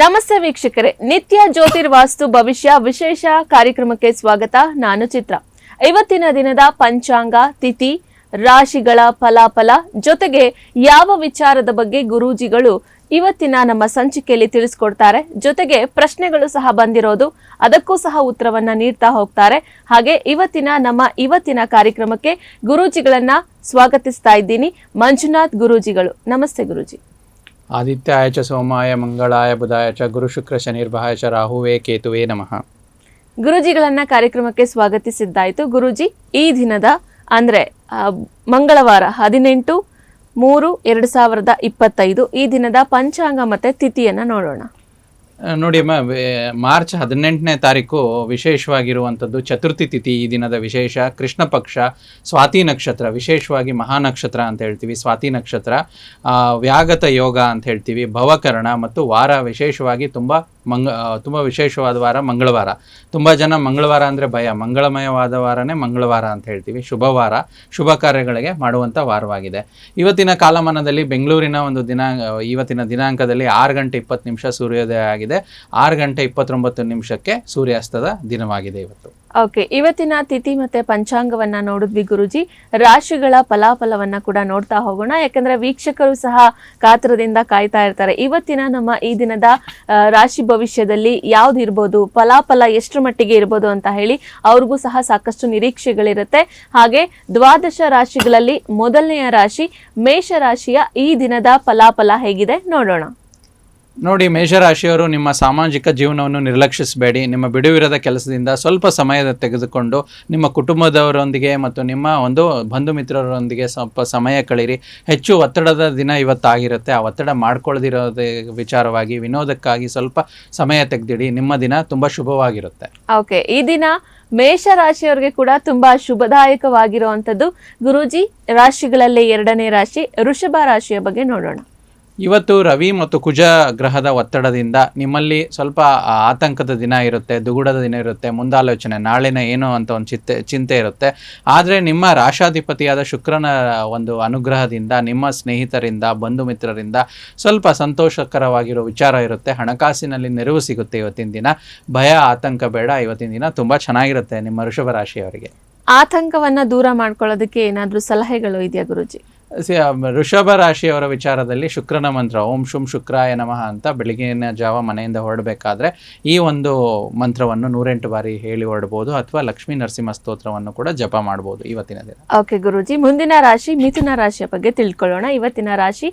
ನಮಸ್ತೆ ವೀಕ್ಷಕರೇ, ನಿತ್ಯ ಜ್ಯೋತಿರ್ವಾಸ್ತು ಭವಿಷ್ಯ ವಿಶೇಷ ಕಾರ್ಯಕ್ರಮಕ್ಕೆ ಸ್ವಾಗತ, ನಾನು ಚಿತ್ರ. ಇವತ್ತಿನ ದಿನದ ಪಂಚಾಂಗ, ತಿಥಿ, ರಾಶಿಗಳ ಫಲಾಫಲ ಜೊತೆಗೆ ಯಾವ ವಿಚಾರದ ಬಗ್ಗೆ ಗುರೂಜಿಗಳು ಇವತ್ತಿನ ನಮ್ಮ ಸಂಚಿಕೆಯಲ್ಲಿ ತಿಳಿಸ್ಕೊಡ್ತಾರೆ. ಜೊತೆಗೆ ಪ್ರಶ್ನೆಗಳು ಸಹ ಬಂದಿರೋದು. ಅದಕ್ಕೂ ಸಹ ಉತ್ತರವನ್ನ ನೀಡ್ತಾ ಹೋಗ್ತಾರೆ. ಹಾಗೆ ಇವತ್ತಿನ ನಮ್ಮ ಇವತ್ತಿನ ಕಾರ್ಯಕ್ರಮಕ್ಕೆ ಗುರೂಜಿಗಳನ್ನ ಸ್ವಾಗತಿಸ್ತಾ ಇದ್ದೀನಿ. ಮಂಜುನಾಥ್ ಗುರೂಜಿಗಳು. ನಮಸ್ತೆ ಗುರೂಜಿ. ಆದಿತ್ಯಾಯ ಚ ಸೋಮಾಯ ಮಂಗಳಾಯ ಬುಧಾಯ ಚ ಗುರು ಶುಕ್ರ ಶನಿರ್ಭಾಯ ಚ ರಾಹುವೇ ಕೇತುವೇ ನಮಃ. ಗುರುಜಿಗಳನ್ನ ಕಾರ್ಯಕ್ರಮಕ್ಕೆ ಸ್ವಾಗತಿಸಿದ್ದಾಯಿತು. ಗುರುಜಿ ಈ ದಿನದ ಅಂದ್ರೆ ಮಂಗಳವಾರ ಹದಿನೆಂಟು ಮೂರು, ಎರಡು ಸಾವಿರದ ಇಪ್ಪತ್ತೈದು. ಈ ದಿನದ ಪಂಚಾಂಗ ಮತ್ತೆ ತಿಥಿಯನ್ನು ನೋಡೋಣ. ನೋಡಿ ಅಮ್ಮ ಮಾರ್ಚ್ ಹದಿನೆಂಟನೇ ತಾರೀಕು ವಿಶೇಷವಾಗಿರುವಂಥದ್ದು ಚತುರ್ಥಿ ತಿಥಿ ಈ ದಿನದ ವಿಶೇಷ. ಕೃಷ್ಣ ಪಕ್ಷ, ಸ್ವಾತಿ ನಕ್ಷತ್ರ, ವಿಶೇಷವಾಗಿ ಮಹಾನಕ್ಷತ್ರ ಅಂತ ಹೇಳ್ತೀವಿ. ಸ್ವಾತಿ ನಕ್ಷತ್ರ ವ್ಯಾಗತ ಯೋಗ ಅಂತ ಹೇಳ್ತೀವಿ. ಭವಕರಣ ಮತ್ತು ವಾರ ವಿಶೇಷವಾಗಿ ತುಂಬ ಮಂಗ ತುಂಬ ವಿಶೇಷವಾದ ವಾರ ಮಂಗಳವಾರ. ತುಂಬ ಜನ ಮಂಗಳವಾರ ಅಂದರೆ ಭಯ. ಮಂಗಳಮಯವಾದ ವಾರನೇ ಮಂಗಳವಾರ ಅಂತ ಹೇಳ್ತೀವಿ. ಶುಭವಾರ ಶುಭ ಕಾರ್ಯಗಳಿಗೆ ಮಾಡುವಂಥ ವಾರವಾಗಿದೆ. ಇವತ್ತಿನ ಕಾಲಮಾನದಲ್ಲಿ ಬೆಂಗಳೂರಿನ ಒಂದು ದಿನ ಇವತ್ತಿನ ದಿನಾಂಕದಲ್ಲಿ ಆರು ಗಂಟೆ ಇಪ್ಪತ್ತು ನಿಮಿಷ ಸೂರ್ಯೋದಯ ಆಗಿದೆ. ಆರು ಗಂಟೆ ಇಪ್ಪತ್ತೊಂಬತ್ತು ನಿಮಿಷಕ್ಕೆ ಸೂರ್ಯಾಸ್ತದ ದಿನವಾಗಿದೆ ಇವತ್ತು. ಓಕೆ, ಇವತ್ತಿನ ತಿಥಿ ಮತ್ತೆ ಪಂಚಾಂಗವನ್ನ ನೋಡಿದ್ವಿ ಗುರುಜಿ. ರಾಶಿಗಳ ಫಲಾಫಲವನ್ನ ಕೂಡ ನೋಡ್ತಾ ಹೋಗೋಣ. ಯಾಕಂದ್ರೆ ವೀಕ್ಷಕರು ಸಹ ಕಾತರದಿಂದ ಕಾಯ್ತಾ ಇರ್ತಾರೆ. ಇವತ್ತಿನ ನಮ್ಮ ಈ ದಿನದ ರಾಶಿ ಭವಿಷ್ಯದಲ್ಲಿ ಯಾವ್ದು ಇರ್ಬೋದು, ಫಲಾಫಲ ಎಷ್ಟು ಮಟ್ಟಿಗೆ ಇರ್ಬೋದು ಅಂತ ಹೇಳಿ ಅವ್ರಿಗೂ ಸಹ ಸಾಕಷ್ಟು ನಿರೀಕ್ಷೆಗಳಿರುತ್ತೆ. ಹಾಗೆ ದ್ವಾದಶ ರಾಶಿಗಳಲ್ಲಿ ಮೊದಲನೆಯ ರಾಶಿ ಮೇಷ ರಾಶಿಯ ಈ ದಿನದ ಫಲಾಫಲ ಹೇಗಿದೆ ನೋಡೋಣ. ನೋಡಿ, ಮೇಷರಾಶಿಯವರು ನಿಮ್ಮ ಸಾಮಾಜಿಕ ಜೀವನವನ್ನು ನಿರ್ಲಕ್ಷಿಸಬೇಡಿ. ನಿಮ್ಮ ಬಿಡುವಿರದ ಕೆಲಸದಿಂದ ಸ್ವಲ್ಪ ಸಮಯ ತೆಗೆದುಕೊಂಡು ನಿಮ್ಮ ಕುಟುಂಬದವರೊಂದಿಗೆ ಮತ್ತು ನಿಮ್ಮ ಒಂದು ಬಂಧು ಮಿತ್ರರೊಂದಿಗೆ ಸ್ವಲ್ಪ ಸಮಯ ಕಳೀರಿ. ಹೆಚ್ಚು ಒತ್ತಡದ ದಿನ ಇವತ್ತಾಗಿರುತ್ತೆ. ಆ ಒತ್ತಡ ಮಾಡ್ಕೊಳ್ಳದಿರೋದೇ ವಿಚಾರವಾಗಿ, ವಿನೋದಕ್ಕಾಗಿ ಸ್ವಲ್ಪ ಸಮಯ ತೆಗೆದಿಡಿ. ನಿಮ್ಮ ದಿನ ತುಂಬ ಶುಭವಾಗಿರುತ್ತೆ. ಓಕೆ, ಈ ದಿನ ಮೇಷ ರಾಶಿಯವರಿಗೆ ಕೂಡ ತುಂಬಾ ಶುಭದಾಯಕವಾಗಿರುವಂಥದ್ದು ಗುರೂಜಿ ರಾಶಿಗಳಲ್ಲಿ ಎರಡನೇ ರಾಶಿ, ವೃಷಭ ರಾಶಿಯ ಬಗ್ಗೆ ನೋಡೋಣ. ಇವತ್ತು ರವಿ ಮತ್ತು ಕುಜ ಗ್ರಹದ ಒತ್ತಡದಿಂದ ನಿಮ್ಮಲ್ಲಿ ಸ್ವಲ್ಪ ಆತಂಕದ ದಿನ ಇರುತ್ತೆ, ದುಗುಡದ ದಿನ ಇರುತ್ತೆ, ಮುಂದಾಲೋಚನೆ, ನಾಳಿನ ಏನು ಅಂತ ಒಂದು ಚಿಂತೆ ಚಿಂತೆ ಇರುತ್ತೆ. ಆದರೆ ನಿಮ್ಮ ರಾಶಾಧಿಪತಿಯಾದ ಶುಕ್ರನ ಒಂದು ಅನುಗ್ರಹದಿಂದ, ನಿಮ್ಮ ಸ್ನೇಹಿತರಿಂದ, ಬಂಧು ಮಿತ್ರರಿಂದ ಸ್ವಲ್ಪ ಸಂತೋಷಕರವಾಗಿರೋ ವಿಚಾರ ಇರುತ್ತೆ. ಹಣಕಾಸಿನಲ್ಲಿ ನೆರವು ಸಿಗುತ್ತೆ ಇವತ್ತಿನ ದಿನ. ಭಯ, ಆತಂಕ ಬೇಡ. ಇವತ್ತಿನ ದಿನ ತುಂಬ ಚೆನ್ನಾಗಿರುತ್ತೆ ನಿಮ್ಮ ವೃಷಭ ರಾಶಿಯವರಿಗೆ. ಆತಂಕವನ್ನ ದೂರ ಮಾಡ್ಕೊಳ್ಳೋದಕ್ಕೆ ಏನಾದರೂ ಸಲಹೆಗಳು ಇದೆಯಾ ಗುರುಜಿ? ವೃಷಭ ರಾಶಿಯವರ ವಿಚಾರದಲ್ಲಿ ಶುಕ್ರನ ಮಂತ್ರ, ಓಂ ಶುಂ ಶುಕ್ರಾಯ ನಮಃ ಅಂತ ಬೆಳಗಿನ ಜಾವ ಮನೆಯಿಂದ ಹೊರಡಬೇಕಾದ್ರೆ ಈ ಒಂದು ಮಂತ್ರವನ್ನು ನೂರೆಂಟು ಬಾರಿ ಹೇಳಿ ಹೊರಡ್ಬೋದು ಅಥವಾ ಲಕ್ಷ್ಮೀ ನರಸಿಂಹ ಸ್ತೋತ್ರವನ್ನು ಕೂಡ ಜಪ ಮಾಡ್ಬೋದು ಇವತ್ತಿನ ದಿನ. ಓಕೆ ಗುರುಜಿ, ಮುಂದಿನ ರಾಶಿ, ಮಿಥುನ ರಾಶಿಯ ಬಗ್ಗೆ ತಿಳ್ಕೊಳ್ಳೋಣ. ಇವತ್ತಿನ ರಾಶಿ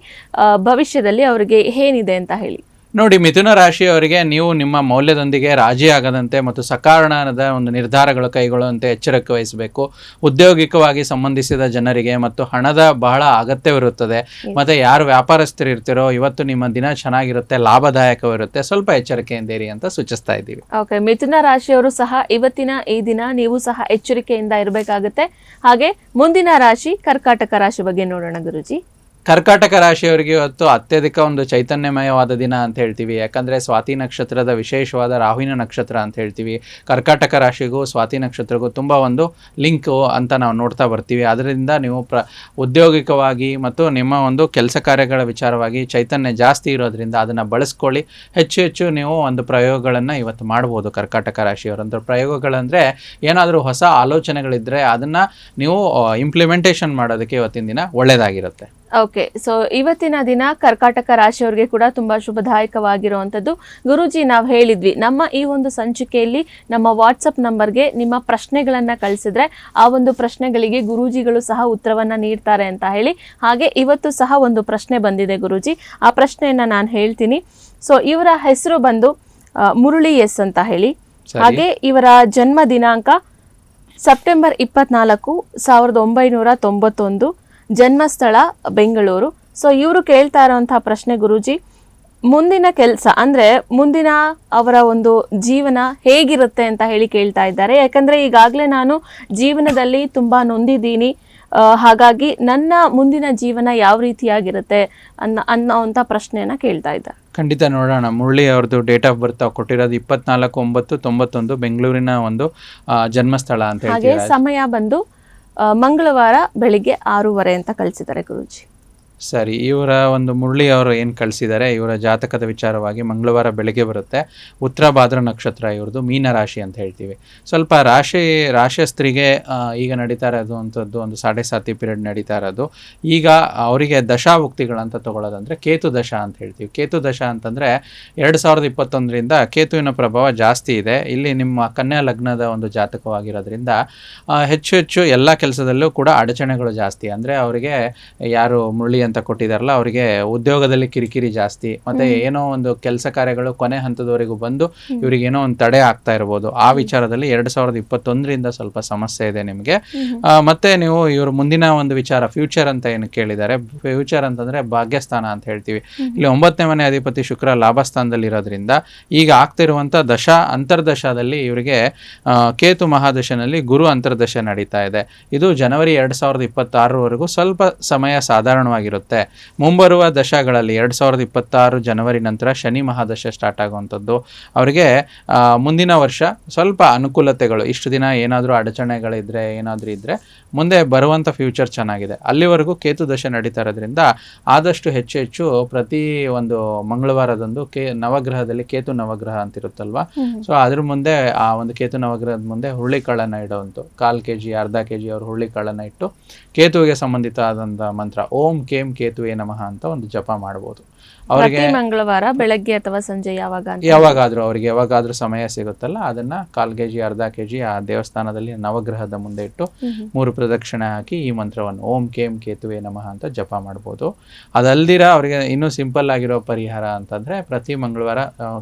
ಭವಿಷ್ಯದಲ್ಲಿ ಅವರಿಗೆ ಏನಿದೆ ಅಂತ ಹೇಳಿ. ನೋಡಿ ಮಿಥುನ ರಾಶಿಯವರಿಗೆ ನೀವು ನಿಮ್ಮ ಮೌಲ್ಯದೊಂದಿಗೆ ರಾಜಿ ಆಗದಂತೆ ಮತ್ತು ಸಕಾರಣದ ಒಂದು ನಿರ್ಧಾರಗಳು ಕೈಗೊಳ್ಳುವಂತೆ ಎಚ್ಚರಿಕೆ ವಹಿಸಬೇಕು. ಉದ್ಯೋಗಿಕವಾಗಿ ಸಂಬಂಧಿಸಿದ ಜನರಿಗೆ ಮತ್ತು ಹಣದ ಬಹಳ ಅಗತ್ಯವಿರುತ್ತದೆ. ಮತ್ತೆ ಯಾರು ವ್ಯಾಪಾರಸ್ಥರು ಇರ್ತಿರೋ ಇವತ್ತು ನಿಮ್ಮ ದಿನ ಚೆನ್ನಾಗಿರುತ್ತೆ ಲಾಭದಾಯಕವಿರುತ್ತೆ ಸ್ವಲ್ಪ ಎಚ್ಚರಿಕೆಯಿಂದ ಇರಿ ಅಂತ ಸೂಚಿಸ್ತಾ ಇದ್ದೀವಿ. ಓಕೆ ಮಿಥುನ ರಾಶಿಯವರು ಸಹ ಇವತ್ತಿನ ಈ ದಿನ ನೀವು ಸಹ ಎಚ್ಚರಿಕೆಯಿಂದ ಇರಬೇಕಾಗುತ್ತೆ. ಹಾಗೆ ಮುಂದಿನ ರಾಶಿ ಕರ್ಕಾಟಕ ರಾಶಿ ಬಗ್ಗೆ ನೋಡೋಣ ಗುರುಜಿ. ಕರ್ಕಾಟಕ ರಾಶಿಯವರಿಗೆ ಇವತ್ತು ಅತ್ಯಧಿಕ ಒಂದು ಚೈತನ್ಯಮಯವಾದ ದಿನ ಅಂತ ಹೇಳ್ತೀವಿ. ಯಾಕಂದರೆ ಸ್ವಾತಿ ನಕ್ಷತ್ರದ ವಿಶೇಷವಾದ ರಾಹುವಿನ ನಕ್ಷತ್ರ ಅಂತ ಹೇಳ್ತೀವಿ. ಕರ್ಕಾಟಕ ರಾಶಿಗೂ ಸ್ವಾತಿ ನಕ್ಷತ್ರಗೂ ತುಂಬ ಒಂದು ಲಿಂಕು ಅಂತ ನಾವು ನೋಡ್ತಾ ಬರ್ತೀವಿ. ಅದರಿಂದ ನೀವು ಪ್ರ, ಉದ್ಯೋಗಿಕವಾಗಿ ಮತ್ತು ನಿಮ್ಮ ಒಂದು ಕೆಲಸ ಕಾರ್ಯಗಳ ವಿಚಾರವಾಗಿ ಚೈತನ್ಯ ಜಾಸ್ತಿ ಇರೋದ್ರಿಂದ ಅದನ್ನು ಬಳಸ್ಕೊಳ್ಳಿ. ಹೆಚ್ಚು ಹೆಚ್ಚು ನೀವು ಒಂದು ಪ್ರಯೋಗಗಳನ್ನು ಇವತ್ತು ಮಾಡ್ಬೋದು ಕರ್ಕಾಟಕ ರಾಶಿಯವರಂತ ಪ್ರಯೋಗಗಳಂದರೆ ಏನಾದರೂ ಹೊಸ ಆಲೋಚನೆಗಳಿದ್ದರೆ ಅದನ್ನು ನೀವು ಇಂಪ್ಲಿಮೆಂಟೇಷನ್ ಮಾಡೋದಕ್ಕೆ ಇವತ್ತಿನ ದಿನ ಒಳ್ಳೆಯದಾಗಿರುತ್ತೆ ಓಕೆ ಸೊ ಇವತ್ತಿನ ದಿನ ಕರ್ಕಾಟಕ ರಾಶಿಯವರಿಗೆ ಕೂಡ ತುಂಬಾ ಶುಭದಾಯಕವಾಗಿರುವಂಥದ್ದು ಗುರುಜಿ ನಾವು ಹೇಳಿದ್ವಿ ನಮ್ಮ ಈ ಒಂದು ಸಂಚಿಕೆಯಲ್ಲಿ ನಮ್ಮ ವಾಟ್ಸಪ್ ನಂಬರ್ಗೆ ನಿಮ್ಮ ಪ್ರಶ್ನೆಗಳನ್ನು ಕಳಿಸಿದ್ರೆ ಆ ಒಂದು ಪ್ರಶ್ನೆಗಳಿಗೆ ಗುರೂಜಿಗಳು ಸಹ ಉತ್ತರವನ್ನು ನೀಡ್ತಾರೆ ಅಂತ ಹೇಳಿ. ಹಾಗೆ ಇವತ್ತು ಸಹ ಒಂದು ಪ್ರಶ್ನೆ ಬಂದಿದೆ ಗುರುಜಿ. ಆ ಪ್ರಶ್ನೆಯನ್ನ ನಾನು ಹೇಳ್ತೀನಿ. ಸೊ ಇವರ ಹೆಸರು ಬಂದು ಮುರುಳಿ ಎಸ್ ಅಂತ ಹೇಳಿ. ಹಾಗೆ ಇವರ ಜನ್ಮ ದಿನಾಂಕ ಸೆಪ್ಟೆಂಬರ್ ಇಪ್ಪತ್ನಾಲ್ಕು ಸಾವಿರದ ಒಂಬೈನೂರ ತೊಂಬತ್ತೊಂದು. ಜನ್ಮಸ್ಥಳ ಬೆಂಗಳೂರು. ಸೊ ಇವರು ಕೇಳ್ತಾ ಇರುವಂತಹ ಪ್ರಶ್ನೆ ಗುರುಜಿ ಮುಂದಿನ ಕೆಲಸ ಅಂದ್ರೆ ಮುಂದಿನ ಅವರ ಒಂದು ಜೀವನ ಹೇಗಿರುತ್ತೆ ಅಂತ ಹೇಳಿ ಕೇಳ್ತಾ ಇದ್ದಾರೆ. ಯಾಕಂದ್ರೆ ಈಗಾಗಲೇ ನಾನು ಜೀವನದಲ್ಲಿ ತುಂಬಾ ನೊಂದಿದ್ದೀನಿ. ಹಾಗಾಗಿ ನನ್ನ ಮುಂದಿನ ಜೀವನ ಯಾವ ರೀತಿಯಾಗಿರುತ್ತೆ ಅನ್ನೋ ಅನ್ನೋವಂಥ ಪ್ರಶ್ನೆಯನ್ನ ಕೇಳ್ತಾ ಇದ್ದಾರೆ. ಖಂಡಿತ ನೋಡೋಣ. ಮುರಳಿ ಅವ್ರದ್ದು ಡೇಟ್ ಆಫ್ ಬರ್ತ್ ಕೊಟ್ಟಿರೋದು ಇಪ್ಪತ್ನಾಲ್ಕು ಒಂಬತ್ತು ತೊಂಬತ್ತೊಂದು ಬೆಂಗಳೂರಿನ ಒಂದು ಜನ್ಮಸ್ಥಳ ಅಂತ ಹಾಗೆ ಸಮಯ ಬಂದು ಮಂಗಳವಾರ ಬೆಳಿಗ್ಗೆ ಆರೂವರೆ ಅಂತ ಕಳಿಸಿದ್ದಾರೆ ಗುರುಜಿ. ಸರಿ, ಇವರ ಒಂದು ಮುರಳಿ ಅವರು ಏನು ಕಳಿಸಿದ್ದಾರೆ ಇವರ ಜಾತಕದ ವಿಚಾರವಾಗಿ ಮಂಗಳವಾರ ಬೆಳಗ್ಗೆ ಬರುತ್ತೆ. ಉತ್ತರ ಭಾದ್ರ ನಕ್ಷತ್ರ ಇವ್ರದ್ದು, ಮೀನ ರಾಶಿ ಅಂತ ಹೇಳ್ತೀವಿ. ಸ್ವಲ್ಪ ರಾಶಿ, ರಾಶಸ್ತ್ರಿಗೆ ಈಗ ನಡೀತಾ ಇರೋದು ಒಂದು ಸಾಡೆ ಸಾತಿ ಪೀರಿಯಡ್ ನಡೀತಾ ಇರೋದು. ಈಗ ಅವರಿಗೆ ದಶಾಭುಕ್ತಿಗಳಂತ ತಗೊಳ್ಳೋದಂದ್ರೆ ಕೇತು ದಶ ಅಂತ ಹೇಳ್ತೀವಿ. ಕೇತು ದಶ ಅಂತಂದರೆ ಎರಡು ಸಾವಿರದ ಇಪ್ಪತ್ತೊಂದರಿಂದ ಕೇತುವಿನ ಪ್ರಭಾವ ಜಾಸ್ತಿ ಇದೆ. ಇಲ್ಲಿ ನಿಮ್ಮ ಕನ್ಯಾ ಲಗ್ನದ ಒಂದು ಜಾತಕವಾಗಿರೋದ್ರಿಂದ ಹೆಚ್ಚು ಹೆಚ್ಚು ಎಲ್ಲ ಕೆಲಸದಲ್ಲೂ ಕೂಡ ಅಡಚಣೆಗಳು ಜಾಸ್ತಿ. ಅಂದರೆ ಅವರಿಗೆ ಯಾರು ಮುರಳಿ ಅಂತ ಕೊಟ್ಟಿದಾರಲ್ಲ ಅವರಿಗೆ ಉದ್ಯೋಗದಲ್ಲಿ ಕಿರಿಕಿರಿ ಜಾಸ್ತಿ. ಮತ್ತೆ ಏನೋ ಒಂದು ಕೆಲಸ ಕಾರ್ಯಗಳು ಕೊನೆ ಹಂತದವರೆಗೂ ಬಂದು ಇವರಿಗೆ ಏನೋ ಒಂದು ತಡೆ ಆಗ್ತಾ ಇರ್ಬೋದು. ಆ ವಿಚಾರದಲ್ಲಿ ಎರಡ್ ಸಾವಿರದ ಇಪ್ಪತ್ತೊಂದರಿಂದ ಸ್ವಲ್ಪ ಸಮಸ್ಯೆ ಇದೆ ನಿಮಗೆ. ಮತ್ತೆ ನೀವು ಇವರು ಮುಂದಿನ ಒಂದು ವಿಚಾರ ಫ್ಯೂಚರ್ ಅಂತ ಏನು ಕೇಳಿದ್ದಾರೆ? ಫ್ಯೂಚರ್ ಅಂತಂದ್ರೆ ಭಾಗ್ಯಸ್ಥಾನ ಅಂತ ಹೇಳ್ತೀವಿ. ಇಲ್ಲಿ ಒಂಬತ್ತನೇ ಮನೆ ಅಧಿಪತಿ ಶುಕ್ರ ಲಾಭಸ್ಥಾನದಲ್ಲಿ ಇರೋದ್ರಿಂದ ಈಗ ಆಗ್ತಿರುವಂತ ದಶ ಅಂತರ್ದಶದಲ್ಲಿ ಇವರಿಗೆ ಕೇತು ಮಹಾದಶನಲ್ಲಿ ಗುರು ಅಂತರ್ದಶ ನಡೀತಾ ಇದೆ. ಇದು ಜನವರಿ ಎರಡ್ ಸಾವಿರದ ಇಪ್ಪತ್ತಾರರವರೆಗೂ ಸ್ವಲ್ಪ ಸಮಯ ಸಾಧಾರಣವಾಗಿರುತ್ತೆ. ಮುಂಬರುವ ದಶಗಳಲ್ಲಿ ಎರಡು ಸಾವಿರದ ಇಪ್ಪತ್ತಾರು ಜನವರಿ ನಂತರ ಶನಿ ಮಹಾದಶೆ ಸ್ಟಾರ್ಟ್ ಆಗುವಂಥದ್ದು. ಅವರಿಗೆ ಮುಂದಿನ ವರ್ಷ ಸ್ವಲ್ಪ ಅನುಕೂಲತೆಗಳು. ಇಷ್ಟು ದಿನ ಏನಾದರೂ ಅಡಚಣೆಗಳಿದ್ರೆ ಏನಾದರೂ ಇದ್ದರೆ ಮುಂದೆ ಬರುವಂಥ ಫ್ಯೂಚರ್ ಚೆನ್ನಾಗಿದೆ. ಅಲ್ಲಿವರೆಗೂ ಕೇತು ದಶೆ ನಡೀತಾ ಇರೋದ್ರಿಂದ ಆದಷ್ಟು ಹೆಚ್ಚು ಹೆಚ್ಚು ಪ್ರತಿ ಒಂದು ಮಂಗಳವಾರದಂದು ಕೇ ನವಗ್ರಹದಲ್ಲಿ ಕೇತು ನವಗ್ರಹ ಅಂತಿರುತ್ತಲ್ವಾ? ಸೊ ಅದ್ರ ಮುಂದೆ ಆ ಒಂದು ಕೇತು ನವಗ್ರಹದ ಮುಂದೆ ಹುರುಳಿ ಕಾಳನ್ನ ಕಾಲು ಕಾಲ್ ಕೆ ಜಿ ಅರ್ಧ ಕೆ ಜಿ ಅವರು ಹುರುಳಿ ಕಾಳನ್ನ ಇಟ್ಟು ಕೇತುವಿಗೆ ಸಂಬಂಧಿತ ಆದಂಥ ಮಂತ್ರ. ಓಂ ಕೇಂ ಕೇತುವೆ ನಮಃ ಅಂತ ಒಂದು ಜಪ ಮಾಡ್ಬೋದು. ಅವರಿಗೆ ಮಂಗಳವಾರ ಬೆಳಗ್ಗೆ ಅಥವಾ ಸಂಜೆ ಯಾವಾಗ ಯಾವಾಗಾದ್ರೂ ಅವರಿಗೆ ಯಾವಾಗಾದ್ರೂ ಸಮಯ ಸಿಗುತ್ತಲ್ಲ ಅದನ್ನ ಕಾಲ್ ಕೆಜಿ ಅರ್ಧ ಕೆಜಿ ಆ ದೇವಸ್ಥಾನದಲ್ಲಿ ನವಗ್ರಹದ ಮುಂದೆ ಇಟ್ಟು ಮೂರು ಪ್ರದಕ್ಷಿಣೆ ಹಾಕಿ ಈ ಮಂತ್ರವನ್ನು ಓಂ ಕೇಂ ಕೇತುವೆ ನಮಃ ಅಂತ ಜಪ ಮಾಡ್ಬೋದು. ಅದಲ್ದಿರ ಅವರಿಗೆ ಇನ್ನೂ ಸಿಂಪಲ್ ಆಗಿರೋ ಪರಿಹಾರ ಅಂತಂದ್ರೆ ಪ್ರತಿ ಮಂಗಳವಾರ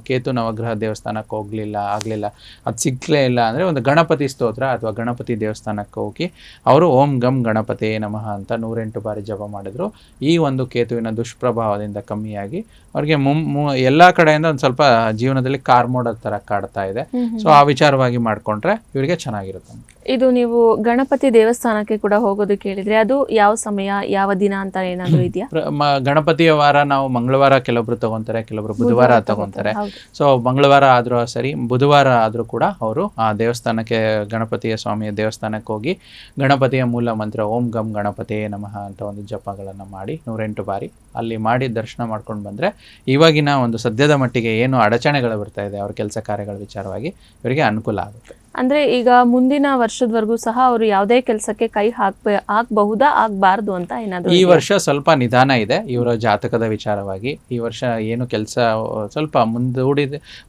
ಕೇತು ನವಗ್ರಹ ದೇವಸ್ಥಾನಕ್ಕೆ ಹೋಗ್ಲಿಲ್ಲ ಆಗ್ಲಿಲ್ಲ ಅದು ಸಿಗ್ಲೇ ಇಲ್ಲ ಅಂದ್ರೆ ಒಂದು ಗಣಪತಿ ಸ್ತೋತ್ರ ಅಥವಾ ಗಣಪತಿ ದೇವಸ್ಥಾನಕ್ಕೆ ಹೋಗಿ ಅವರು ಓಂ ಗಂ ಗಣಪತಿ ನಮಃ ಅಂತ ನೂರೆಂಟು ಬಾರಿ ಜಪ ಮಾಡಿದ್ರು. ಈ ಒಂದು ಕೇತುವಿನ ದುಷ್ಪ್ರಭಾವದಿಂದ ಕಮ್ಮಿಯಾಗಿ ಅವ್ರಿಗೆ ಮುಂ ಎಲ್ಲಾ ಕಡೆಯಿಂದ ಒಂದು ಸ್ವಲ್ಪ ಜೀವನದಲ್ಲಿ ಕಾರ್ಮೋಡದ ತರ ಕಾಡ್ತಾ ಇದೆ. ಸೊ ಆ ವಿಚಾರವಾಗಿ ಮಾಡ್ಕೊಂಡ್ರೆ ಇವರಿಗೆ ಚೆನ್ನಾಗಿರುತ್ತೆ ಇದು ನೀವು ಗಣಪತಿ ದೇವಸ್ಥಾನಕ್ಕೆ ಕೂಡ ಹೋಗೋದು ಕೇಳಿದ್ರೆ ಅದು ಯಾವ ಸಮಯ ಯಾವ ದಿನ ಅಂತ ಏನಾದ್ರು ಇದೆಯಾ? ಗಣಪತಿಯ ವಾರ ನಾವು ಮಂಗಳವಾರ ಕೆಲವೊಬ್ರು ತಗೊಂತಾರೆ ಕೆಲವೊಬ್ರು ಬುಧವಾರ ತಗೊಂತಾರೆ. ಸೊ ಮಂಗಳವಾರ ಆದ್ರೂ ಸರಿ ಬುಧವಾರ ಆದ್ರೂ ಕೂಡ ಅವರು ಆ ದೇವಸ್ಥಾನಕ್ಕೆ ಗಣಪತಿಯ ಸ್ವಾಮಿಯ ದೇವಸ್ಥಾನಕ್ಕೆ ಹೋಗಿ ಗಣಪತಿಯ ಮೂಲ ಮಂತ್ರ ಓಂ ಗಂ ಗಣಪತಿ ನಮಃ ಅಂತ ಒಂದು ಜಪಗಳನ್ನು ಮಾಡಿ ನೂರೆಂಟು ಬಾರಿ ಅಲ್ಲಿ ಮಾಡಿ ದರ್ಶನ ಮಾಡ್ಕೊಂಡು ಬಂದ್ರೆ ಇವಾಗಿನ ಒಂದು ಸದ್ಯದ ಮಟ್ಟಿಗೆ ಏನು ಅಡಚಣೆಗಳು ಬರ್ತಾ ಇದೆ ಅವ್ರ ಕೆಲಸ ಕಾರ್ಯಗಳ ವಿಚಾರವಾಗಿ ಇವರಿಗೆ ಅನುಕೂಲ ಆಗುತ್ತೆ. ಅಂದ್ರೆ ಈಗ ಮುಂದಿನ ವರ್ಷದವರೆಗೂ ಸಹ ಅವರು ಯಾವುದೇ ಕೆಲಸಕ್ಕೆ ಕೈ ಹಾಕ್ಬೇ ಹಾಕಬಹುದಾ ಆಗಬಾರ್ದು ಅಂತ ಏನಾದ್ರು ಈ ವರ್ಷ ಸ್ವಲ್ಪ ನಿಧಾನ ಇದೆ ಇವರ ಜಾತಕದ ವಿಚಾರವಾಗಿ. ಈ ವರ್ಷ ಏನು ಕೆಲಸ ಸ್ವಲ್ಪ ಮುಂದೂಡಿ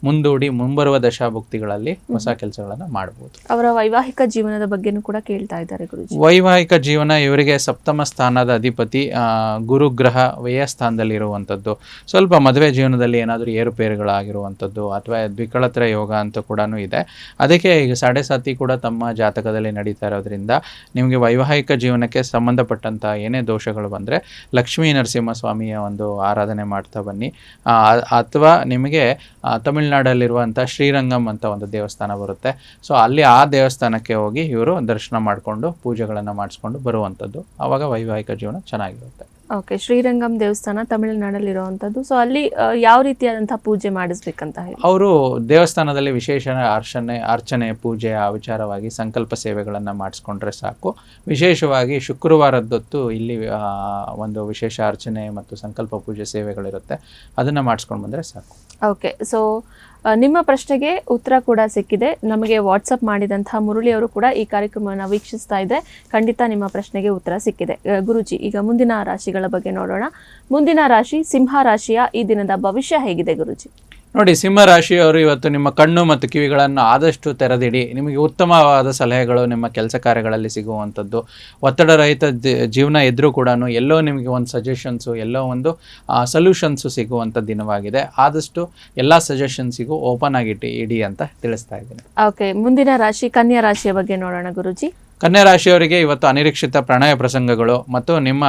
ಮುಂದೂಡಿ ಮುಂಬರುವ ದಶಾಭುಕ್ತಿಗಳಲ್ಲಿ ಹೊಸ ಕೆಲಸಗಳನ್ನು ಮಾಡಬಹುದು ಅವರ ವೈವಾಹಿಕ ಜೀವನದ ಬಗ್ಗೆನೂ ಕೂಡ ಕೇಳ್ತಾ ಇದ್ದಾರೆ ಗುರುಜಿ. ವೈವಾಹಿಕ ಜೀವನ ಇವರಿಗೆ ಸಪ್ತಮ ಸ್ಥಾನದ ಅಧಿಪತಿ ಗುರುಗ್ರಹ ವ್ಯಯ ಸ್ಥಾನದಲ್ಲಿ ಇರುವಂಥದ್ದು ಸ್ವಲ್ಪ ಮದುವೆ ಜೀವನದಲ್ಲಿ ಏನಾದರೂ ಏರುಪೇರುಗಳಾಗಿರುವಂಥದ್ದು ಅಥವಾ ದ್ವಿಕಳತ್ರ ಯೋಗ ಅಂತ ಕೂಡ ಇದೆ. ಅದಕ್ಕೆ ಈಗ ಸಾಡೆ ಸಾತಿ ಕೂಡ ತಮ್ಮ ಜಾತಕದಲ್ಲಿ ನಡೀತಾ ಇರೋದ್ರಿಂದ ನಿಮಗೆ ವೈವಾಹಿಕ ಜೀವನಕ್ಕೆ ಸಂಬಂಧಪಟ್ಟಂಥ ಏನೇ ದೋಷಗಳು ಬಂದರೆ ಲಕ್ಷ್ಮೀ ನರಸಿಂಹಸ್ವಾಮಿಯ ಒಂದು ಆರಾಧನೆ ಮಾಡ್ತಾ ಬನ್ನಿ. ಅಥವಾ ನಿಮಗೆ ತಮಿಳ್ನಾಡಲ್ಲಿರುವಂಥ ಶ್ರೀರಂಗಂ ಅಂತ ಒಂದು ದೇವಸ್ಥಾನ ಬರುತ್ತೆ. ಸೊ, ಅಲ್ಲಿ ಆ ದೇವಸ್ಥಾನಕ್ಕೆ ಹೋಗಿ ಇವರು ದರ್ಶನ ಮಾಡಿಕೊಂಡು ಪೂಜೆಗಳನ್ನು ಮಾಡಿಸ್ಕೊಂಡು ಬರುವಂಥದ್ದು ಆವಾಗ ವೈವಾಹಿಕ ಜೀವನ ಚೆನ್ನಾಗಿರುತ್ತೆ. ಓಕೆ ಶ್ರೀರಂಗಂ ದೇವಸ್ಥಾನ ತಮಿಳುನಾಡಲ್ಲಿರುವಂಥದ್ದು ಸೊ ಅಲ್ಲಿ ಯಾವ ರೀತಿಯಾದಂತಹ ಪೂಜೆ ಮಾಡಿಸ್ಬೇಕಂತ ಹೇಳಿ? ಅವರು ದೇವಸ್ಥಾನದಲ್ಲಿ ವಿಶೇಷ ಅರ್ಚನೆ ಅರ್ಚನೆ ಪೂಜೆ ಆ ವಿಚಾರವಾಗಿ ಸಂಕಲ್ಪ ಸೇವೆಗಳನ್ನು ಮಾಡಿಸ್ಕೊಂಡ್ರೆ ಸಾಕು. ವಿಶೇಷವಾಗಿ ಶುಕ್ರವಾರದ್ದೊತ್ತು ಇಲ್ಲಿ ಒಂದು ವಿಶೇಷ ಅರ್ಚನೆ ಮತ್ತು ಸಂಕಲ್ಪ ಪೂಜೆ ಸೇವೆಗಳಿರುತ್ತೆ. ಅದನ್ನು ಮಾಡಿಸ್ಕೊಂಡು ಬಂದರೆ ಸಾಕು. ಓಕೆ ಸೊ ನಿಮ್ಮ ಪ್ರಶ್ನೆಗೆ ಉತ್ತರ ಕೂಡ ಸಿಕ್ಕಿದೆ. ನಮಗೆ ವಾಟ್ಸಪ್ ಮಾಡಿದಂತಹ ಮುರಳಿ ಅವರು ಕೂಡ ಈ ಕಾರ್ಯಕ್ರಮವನ್ನು ವೀಕ್ಷಿಸ್ತಾ ಇದೆ. ಖಂಡಿತ ನಿಮ್ಮ ಪ್ರಶ್ನೆಗೆ ಉತ್ತರ ಸಿಕ್ಕಿದೆ. ಗುರುಜಿ ಗುರೂಜಿ, ಈಗ ಮುಂದಿನ ರಾಶಿಗಳ ಬಗ್ಗೆ ನೋಡೋಣ. ಮುಂದಿನ ರಾಶಿ, ಸಿಂಹ ರಾಶಿಯ ಈ ದಿನದ ಭವಿಷ್ಯ ಹೇಗಿದೆ ಗುರೂಜಿ? ನೋಡಿ ಸಿಂಹ ರಾಶಿಯವರು ಇವತ್ತು ನಿಮ್ಮ ಕಣ್ಣು ಮತ್ತು ಕಿವಿಗಳನ್ನು ಆದಷ್ಟು ತೆರೆದಿಡಿ. ನಿಮಗೆ ಉತ್ತಮವಾದ ಸಲಹೆಗಳು ನಿಮ್ಮ ಕೆಲಸ ಕಾರ್ಯಗಳಲ್ಲಿ ಸಿಗುವಂಥದ್ದು. ಒತ್ತಡರಹಿತ ರಹಿತ ಜೀವನ ಇದ್ದರೂ ಕೂಡ ಎಲ್ಲೋ ನಿಮಗೆ ಒಂದು ಸಜೆಷನ್ಸು ಎಲ್ಲೋ ಒಂದು ಸೊಲ್ಯೂಷನ್ಸು ಸಿಗುವಂಥ ದಿನವಾಗಿದೆ. ಆದಷ್ಟು ಎಲ್ಲ ಸಜೆಷನ್ಸಿಗೂ ಓಪನ್ ಆಗಿಟ್ಟು, ಇಡಿ ಅಂತ ತಿಳಿಸ್ತಾ ಇದ್ದೀನಿ. ಓಕೆ ಮುಂದಿನ ರಾಶಿ, ಕನ್ಯಾ ರಾಶಿಯ ಬಗ್ಗೆ ನೋಡೋಣ ಗುರೂಜಿ. ಕನ್ಯಾ ರಾಶಿಯವರಿಗೆ ಇವತ್ತು ಅನಿರೀಕ್ಷಿತ ಪ್ರಣಯ ಪ್ರಸಂಗಗಳು ಮತ್ತು ನಿಮ್ಮ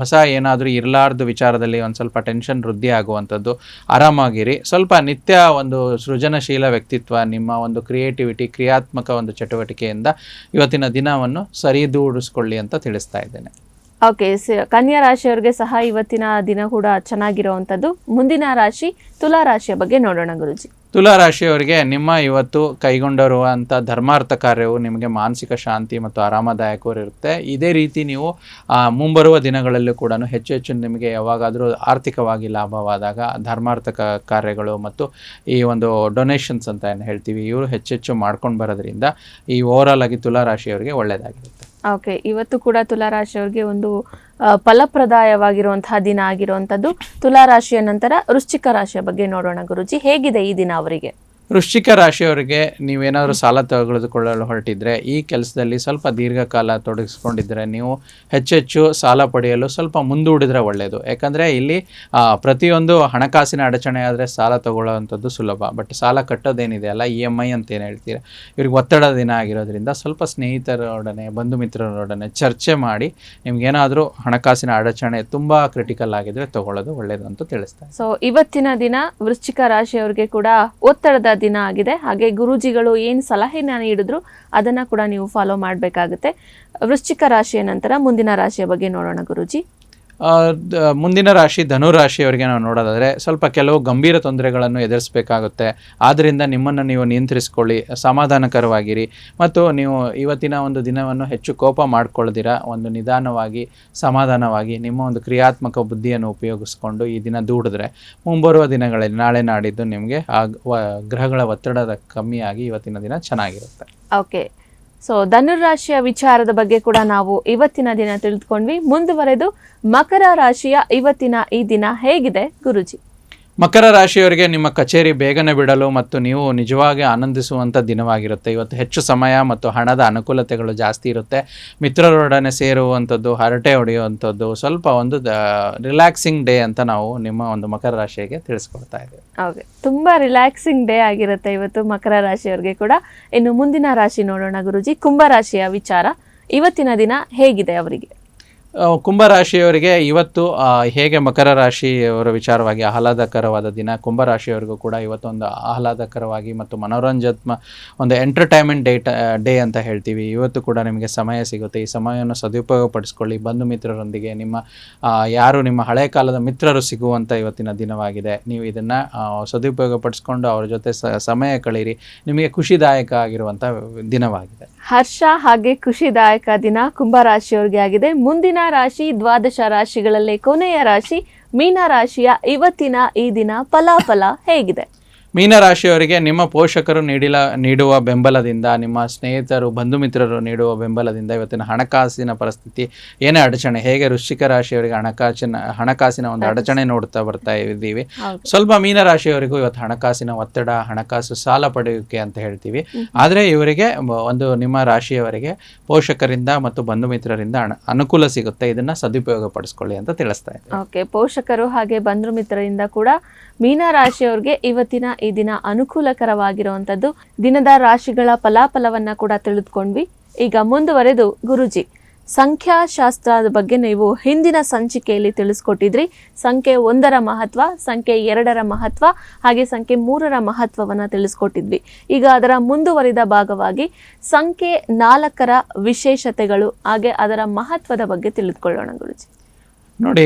ಹೊಸ ಏನಾದರೂ ಇರಲಾರ್ದ ವಿಚಾರದಲ್ಲಿ ಒಂದು ಸ್ವಲ್ಪ ಟೆನ್ಷನ್ ವೃದ್ಧಿ ಆಗುವಂಥದ್ದು, ಆರಾಮಾಗಿರಿ. ಸ್ವಲ್ಪ ನಿತ್ಯ ಒಂದು ಸೃಜನಶೀಲ ವ್ಯಕ್ತಿತ್ವ, ನಿಮ್ಮ ಒಂದು ಕ್ರಿಯೇಟಿವಿಟಿ, ಕ್ರಿಯಾತ್ಮಕ ಒಂದು ಚಟುವಟಿಕೆಯಿಂದ ಇವತ್ತಿನ ದಿನವನ್ನು ಸರಿದೂಡಿಸ್ಕೊಳ್ಳಿ ಅಂತ ತಿಳಿಸ್ತಾ ಇದ್ದೇನೆ. ಓಕೆ ಕನ್ಯಾ ರಾಶಿಯವರಿಗೆ ಸಹ ಇವತ್ತಿನ ದಿನ ಕೂಡ ಚೆನ್ನಾಗಿರುವಂಥದ್ದು. ಮುಂದಿನ ರಾಶಿ ತುಲಾ ರಾಶಿಯ ಬಗ್ಗೆ ನೋಡೋಣ ಗುರುಜಿ. ತುಲಾ ರಾಶಿಯವರಿಗೆ ನಿಮ್ಮ ಇವತ್ತು ಕೈಗೊಂಡಿರುವಂಥ ಧರ್ಮಾರ್ಥ ಕಾರ್ಯವು ನಿಮಗೆ ಮಾನಸಿಕ ಶಾಂತಿ ಮತ್ತು ಆರಾಮದಾಯಕವಿರುತ್ತೆ ಇದೇ ರೀತಿ ನೀವು ಮುಂಬರುವ ದಿನಗಳಲ್ಲೂ ಕೂಡ ಹೆಚ್ಚು ಹೆಚ್ಚು ನಿಮಗೆ ಯಾವಾಗಾದರೂ ಆರ್ಥಿಕವಾಗಿ ಲಾಭವಾದಾಗ ಧರ್ಮಾರ್ಥ ಕಾರ್ಯಗಳು ಮತ್ತು ಈ ಒಂದು ಡೊನೇಷನ್ಸ್ ಅಂತ ಏನು ಹೇಳ್ತೀವಿ, ಇವರು ಹೆಚ್ಚೆಚ್ಚು ಮಾಡ್ಕೊಂಡು ಬರೋದ್ರಿಂದ ಈ ಓವರಾಲ್ ಆಗಿ ತುಲಾ ರಾಶಿಯವರಿಗೆ ಒಳ್ಳೆಯದಾಗಿರುತ್ತೆ ಓಕೆ ಇವತ್ತು ಕೂಡ ತುಲಾರಾಶಿಯವರಿಗೆ ಒಂದು ಫಲಪ್ರದಾಯವಾಗಿರುವಂತಹ ದಿನ ಆಗಿರುವಂತದ್ದು ತುಲಾರಾಶಿಯ ನಂತರ ವೃಶ್ಚಿಕ ರಾಶಿಯ ಬಗ್ಗೆ ನೋಡೋಣ ಗುರುಜಿ. ಹೇಗಿದೆ ಈ ದಿನ ಅವರಿಗೆ? ವೃಶ್ಚಿಕ ರಾಶಿಯವರಿಗೆ ನೀವೇನಾದರೂ ಸಾಲ ತೆಗೆದುಕೊಳ್ಳಲು ಹೊರಟಿದ್ರೆ, ಈ ಕೆಲಸದಲ್ಲಿ ಸ್ವಲ್ಪ ದೀರ್ಘಕಾಲ ತೊಡಗಿಸ್ಕೊಂಡಿದ್ರೆ ನೀವು ಹೆಚ್ಚೆಚ್ಚು ಸಾಲ ಪಡೆಯಲು ಸ್ವಲ್ಪ ಮುಂದೂಡಿದ್ರೆ ಒಳ್ಳೆಯದು ಯಾಕಂದರೆ ಇಲ್ಲಿ ಪ್ರತಿಯೊಂದು ಹಣಕಾಸಿನ ಅಡಚಣೆ ಆದರೆ ಸಾಲ ತಗೊಳ್ಳೋವಂಥದ್ದು ಸುಲಭ. ಬಟ್ ಸಾಲ ಕಟ್ಟೋದೇನಿದೆ ಅಲ್ಲ ಇ ಎಂ ಐ ಅಂತ ಏನು ಹೇಳ್ತೀರ? ಇವ್ರಿಗೆ ಒತ್ತಡ ದಿನ ಆಗಿರೋದ್ರಿಂದ ಸ್ವಲ್ಪ ಸ್ನೇಹಿತರೊಡನೆ, ಬಂಧು ಮಿತ್ರರೊಡನೆ ಚರ್ಚೆ ಮಾಡಿ ನಿಮ್ಗೇನಾದರೂ ಹಣಕಾಸಿನ ಅಡಚಣೆ ತುಂಬ ಕ್ರಿಟಿಕಲ್ ಆಗಿದ್ರೆ ತಗೊಳ್ಳೋದು ಒಳ್ಳೆಯದು ಅಂತ ತಿಳಿಸ್ತಾರೆ. ಸೊ ಇವತ್ತಿನ ದಿನ ವೃಶ್ಚಿಕ ರಾಶಿಯವರಿಗೆ ಕೂಡ ಒತ್ತಡದ ದಿನ ಆಗಿದೆ. ಹಾಗೆ ಗುರೂಜಿಗಳು ಏನು ಸಲಹೆನ ನೀಡಿದ್ರು ಅದನ್ನ ಕೂಡ ನೀವು ಫಾಲೋ ಮಾಡಬೇಕಾಗುತ್ತೆ. ವೃಶ್ಚಿಕ ರಾಶಿಯ ನಂತರ ಮುಂದಿನ ರಾಶಿಯ ಬಗ್ಗೆ ನೋಡೋಣ ಗುರೂಜಿ. ಮುಂದಿನ ರಾಶಿ ಧನು ರಾಶಿಯವರಿಗೆ ನಾವು ನೋಡೋದಾದರೆ ಸ್ವಲ್ಪ ಕೆಲವು ಗಂಭೀರ ತೊಂದರೆಗಳನ್ನು ಎದುರಿಸಬೇಕಾಗುತ್ತೆ. ಆದ್ದರಿಂದ ನಿಮ್ಮನ್ನು ನೀವು ನಿಯಂತ್ರಿಸ್ಕೊಳ್ಳಿ, ಸಮಾಧಾನಕರವಾಗಿರಿ ಮತ್ತು ನೀವು ಇವತ್ತಿನ ಒಂದು ದಿನವನ್ನು ಹೆಚ್ಚು ಕೋಪ ಮಾಡಿಕೊಳ್ಳದಿರ ಒಂದು ನಿಧಾನವಾಗಿ, ಸಮಾಧಾನವಾಗಿ ನಿಮ್ಮ ಒಂದು ಕ್ರಿಯಾತ್ಮಕ ಬುದ್ಧಿಯನ್ನು ಉಪಯೋಗಿಸ್ಕೊಂಡು ಈ ದಿನ ದೂಡಿದ್ರೆ ಮುಂಬರುವ ದಿನಗಳಲ್ಲಿ ನಾಳೆ ನಾಡಿದ್ದು ನಿಮಗೆ ಆ ಗ್ರಹಗಳ ಒತ್ತಡದ ಕಮ್ಮಿಯಾಗಿ ಇವತ್ತಿನ ದಿನ ಚೆನ್ನಾಗಿರುತ್ತೆ. ಓಕೆ ಸೊ ಧನುರಾಶಿಯ ವಿಚಾರದ ಬಗ್ಗೆ ಕೂಡ ನಾವು ಇವತ್ತಿನ ದಿನ ತಿಳಿದುಕೊಂಡ್ವಿ. ಮುಂದುವರೆದು ಮಕರ ರಾಶಿಯ ಇವತ್ತಿನ ಈ ದಿನ ಹೇಗಿದೆ, ಗುರುಜಿ? ಮಕರ ರಾಶಿಯವರಿಗೆ ನಿಮ್ಮ ಕಚೇರಿ ಬೇಗನೆ ಬಿಡಲು ಮತ್ತು ನೀವು ನಿಜವಾಗಿ ಆನಂದಿಸುವಂಥ ದಿನವಾಗಿರುತ್ತೆ. ಇವತ್ತು ಹೆಚ್ಚು ಸಮಯ ಮತ್ತು ಹಣದ ಅನುಕೂಲತೆಗಳು ಜಾಸ್ತಿ ಇರುತ್ತೆ. ಮಿತ್ರರೊಡನೆ ಸೇರುವಂಥದ್ದು ಹರಟೆ ಹೊಡೆಯುವಂಥದ್ದು ಸ್ವಲ್ಪ ಒಂದು ರಿಲ್ಯಾಕ್ಸಿಂಗ್ ಡೇ ಅಂತ ನಾವು ನಿಮ್ಮ ಒಂದು ಮಕರ ರಾಶಿಗೆ ತಿಳಿಸ್ಕೊಡ್ತಾ ಇದ್ದೀವಿ. ಓಕೆ ತುಂಬ ರಿಲ್ಯಾಕ್ಸಿಂಗ್ ಡೇ ಆಗಿರುತ್ತೆ ಇವತ್ತು ಮಕರ ರಾಶಿಯವರಿಗೆ ಕೂಡ. ಇನ್ನು ಮುಂದಿನ ರಾಶಿ ನೋಡೋಣ ಗುರುಜಿ. ಕುಂಭ ರಾಶಿಯ ವಿಚಾರ. ಇವತ್ತಿನ ದಿನ ಹೇಗಿದೆ ಅವರಿಗೆ? ಕುಂಭರಾಶಿಯವರಿಗೆ ಇವತ್ತು ಹೇಗೆ ಮಕರ ರಾಶಿಯವರ ವಿಚಾರವಾಗಿ ಆಹ್ಲಾದಕರವಾದ ದಿನ, ಕುಂಭರಾಶಿಯವರಿಗೂ ಕೂಡ ಇವತ್ತೊಂದು ಆಹ್ಲಾದಕರವಾಗಿ ಮತ್ತು ಮನೋರಂಜತ್ಮ, ಒಂದು ಎಂಟರ್ಟೈನ್ಮೆಂಟ್ ಡೇ ಡೇ ಅಂತ ಹೇಳ್ತೀವಿ. ಇವತ್ತು ಕೂಡ ನಿಮಗೆ ಸಮಯ ಸಿಗುತ್ತೆ. ಈ ಸಮಯವನ್ನು ಸದುಪಯೋಗಪಡಿಸ್ಕೊಳ್ಳಿ. ಬಂಧು ಮಿತ್ರರೊಂದಿಗೆ ನಿಮ್ಮ ಯಾರು ನಿಮ್ಮ ಹಳೆ ಕಾಲದ ಮಿತ್ರರು ಸಿಗುವಂಥ ಇವತ್ತಿನ ದಿನವಾಗಿದೆ. ನೀವು ಇದನ್ನು ಸದುಪಯೋಗಪಡಿಸ್ಕೊಂಡು ಅವ್ರ ಜೊತೆ ಸಮಯ ಕಳೀರಿ. ನಿಮಗೆ ಖುಷಿದಾಯಕ ಆಗಿರುವಂಥ ದಿನವಾಗಿದೆ. ಹರ್ಷ ಹಾಗೆ ಖುಷಿದಾಯಕ ದಿನ ಕುಂಭ ರಾಶಿಯವರಿಗೆ ಆಗಿದೆ. ಮುಂದಿನ ರಾಶಿ ದ್ವಾದಶ ರಾಶಿಗಳಲ್ಲೇ ಕೊನೆಯ ರಾಶಿ ಮೀನ ರಾಶಿಯ ಇವತ್ತಿನ ಈ ದಿನ ಫಲಾಫಲ ಹೇಗಿದೆ? ಮೀನರಾಶಿಯವರಿಗೆ ನಿಮ್ಮ ಪೋಷಕರು ನೀಡಿಲ ನೀಡುವ ಬೆಂಬಲದಿಂದ ನಿಮ್ಮ ಸ್ನೇಹಿತರು ಬಂಧು ಮಿತ್ರರು ನೀಡುವ ಬೆಂಬಲದಿಂದ ಇವತ್ತಿನ ಹಣಕಾಸಿನ ಪರಿಸ್ಥಿತಿ ಏನೇ ಅಡಚಣೆ ಹೇಗೆ ವೃಶ್ಚಿಕ ರಾಶಿಯವರಿಗೆ ಹಣಕಾಸಿನ ಹಣಕಾಸಿನ ಒಂದು ಅಡಚಣೆ ನೋಡ್ತಾ ಬರ್ತಾ ಇದ್ದೀವಿ. ಸ್ವಲ್ಪ ಮೀನರಾಶಿಯವರಿಗೂ ಇವತ್ತು ಹಣಕಾಸಿನ ಒತ್ತಡ ಹಣಕಾಸು ಸಾಲ ಪಡೆಯುವಿಕೆ ಅಂತ ಹೇಳ್ತೀವಿ. ಆದರೆ ಇವರಿಗೆ ಒಂದು ನಿಮ್ಮ ರಾಶಿಯವರಿಗೆ ಪೋಷಕರಿಂದ ಮತ್ತು ಬಂಧು ಮಿತ್ರರಿಂದ ಅನುಕೂಲ ಸಿಗುತ್ತೆ. ಇದನ್ನ ಸದುಪಯೋಗ ಪಡಿಸ್ಕೊಳ್ಳಿ ಅಂತ ತಿಳಿಸ್ತಾ ಇದ್ದೀವಿ ಓಕೆ ಪೋಷಕರು ಹಾಗೆ ಬಂಧು ಮಿತ್ರರಿಂದ ಕೂಡ ಮೀನ ರಾಶಿಯವರಿಗೆ ಇವತ್ತಿನ ಈ ದಿನ ಅನುಕೂಲಕರವಾಗಿರುವಂಥದ್ದು. ದಿನದ ರಾಶಿಗಳ ಫಲಾಫಲವನ್ನ ಕೂಡ ತಿಳಿದುಕೊಂಡ್ವಿ. ಈಗ ಮುಂದುವರೆದು ಗುರುಜಿ, ಸಂಖ್ಯಾಶಾಸ್ತ್ರದ ಬಗ್ಗೆ ನೀವು ಹಿಂದಿನ ಸಂಚಿಕೆಯಲ್ಲಿ ತಿಳಿಸ್ಕೊಟ್ಟಿದ್ರಿ. ಸಂಖ್ಯೆ ಒಂದರ ಮಹತ್ವ, ಸಂಖ್ಯೆ ಎರಡರ ಮಹತ್ವ, ಹಾಗೆ ಸಂಖ್ಯೆ ಮೂರರ ಮಹತ್ವವನ್ನು ತಿಳಿಸ್ಕೊಟ್ಟಿದ್ವಿ. ಈಗ ಅದರ ಮುಂದುವರಿದ ಭಾಗವಾಗಿ ಸಂಖ್ಯೆ ನಾಲ್ಕರ ವಿಶೇಷತೆಗಳು, ಹಾಗೆ ಅದರ ಮಹತ್ವದ ಬಗ್ಗೆ ತಿಳಿದುಕೊಳ್ಳೋಣ ಗುರುಜಿ. ನೋಡಿ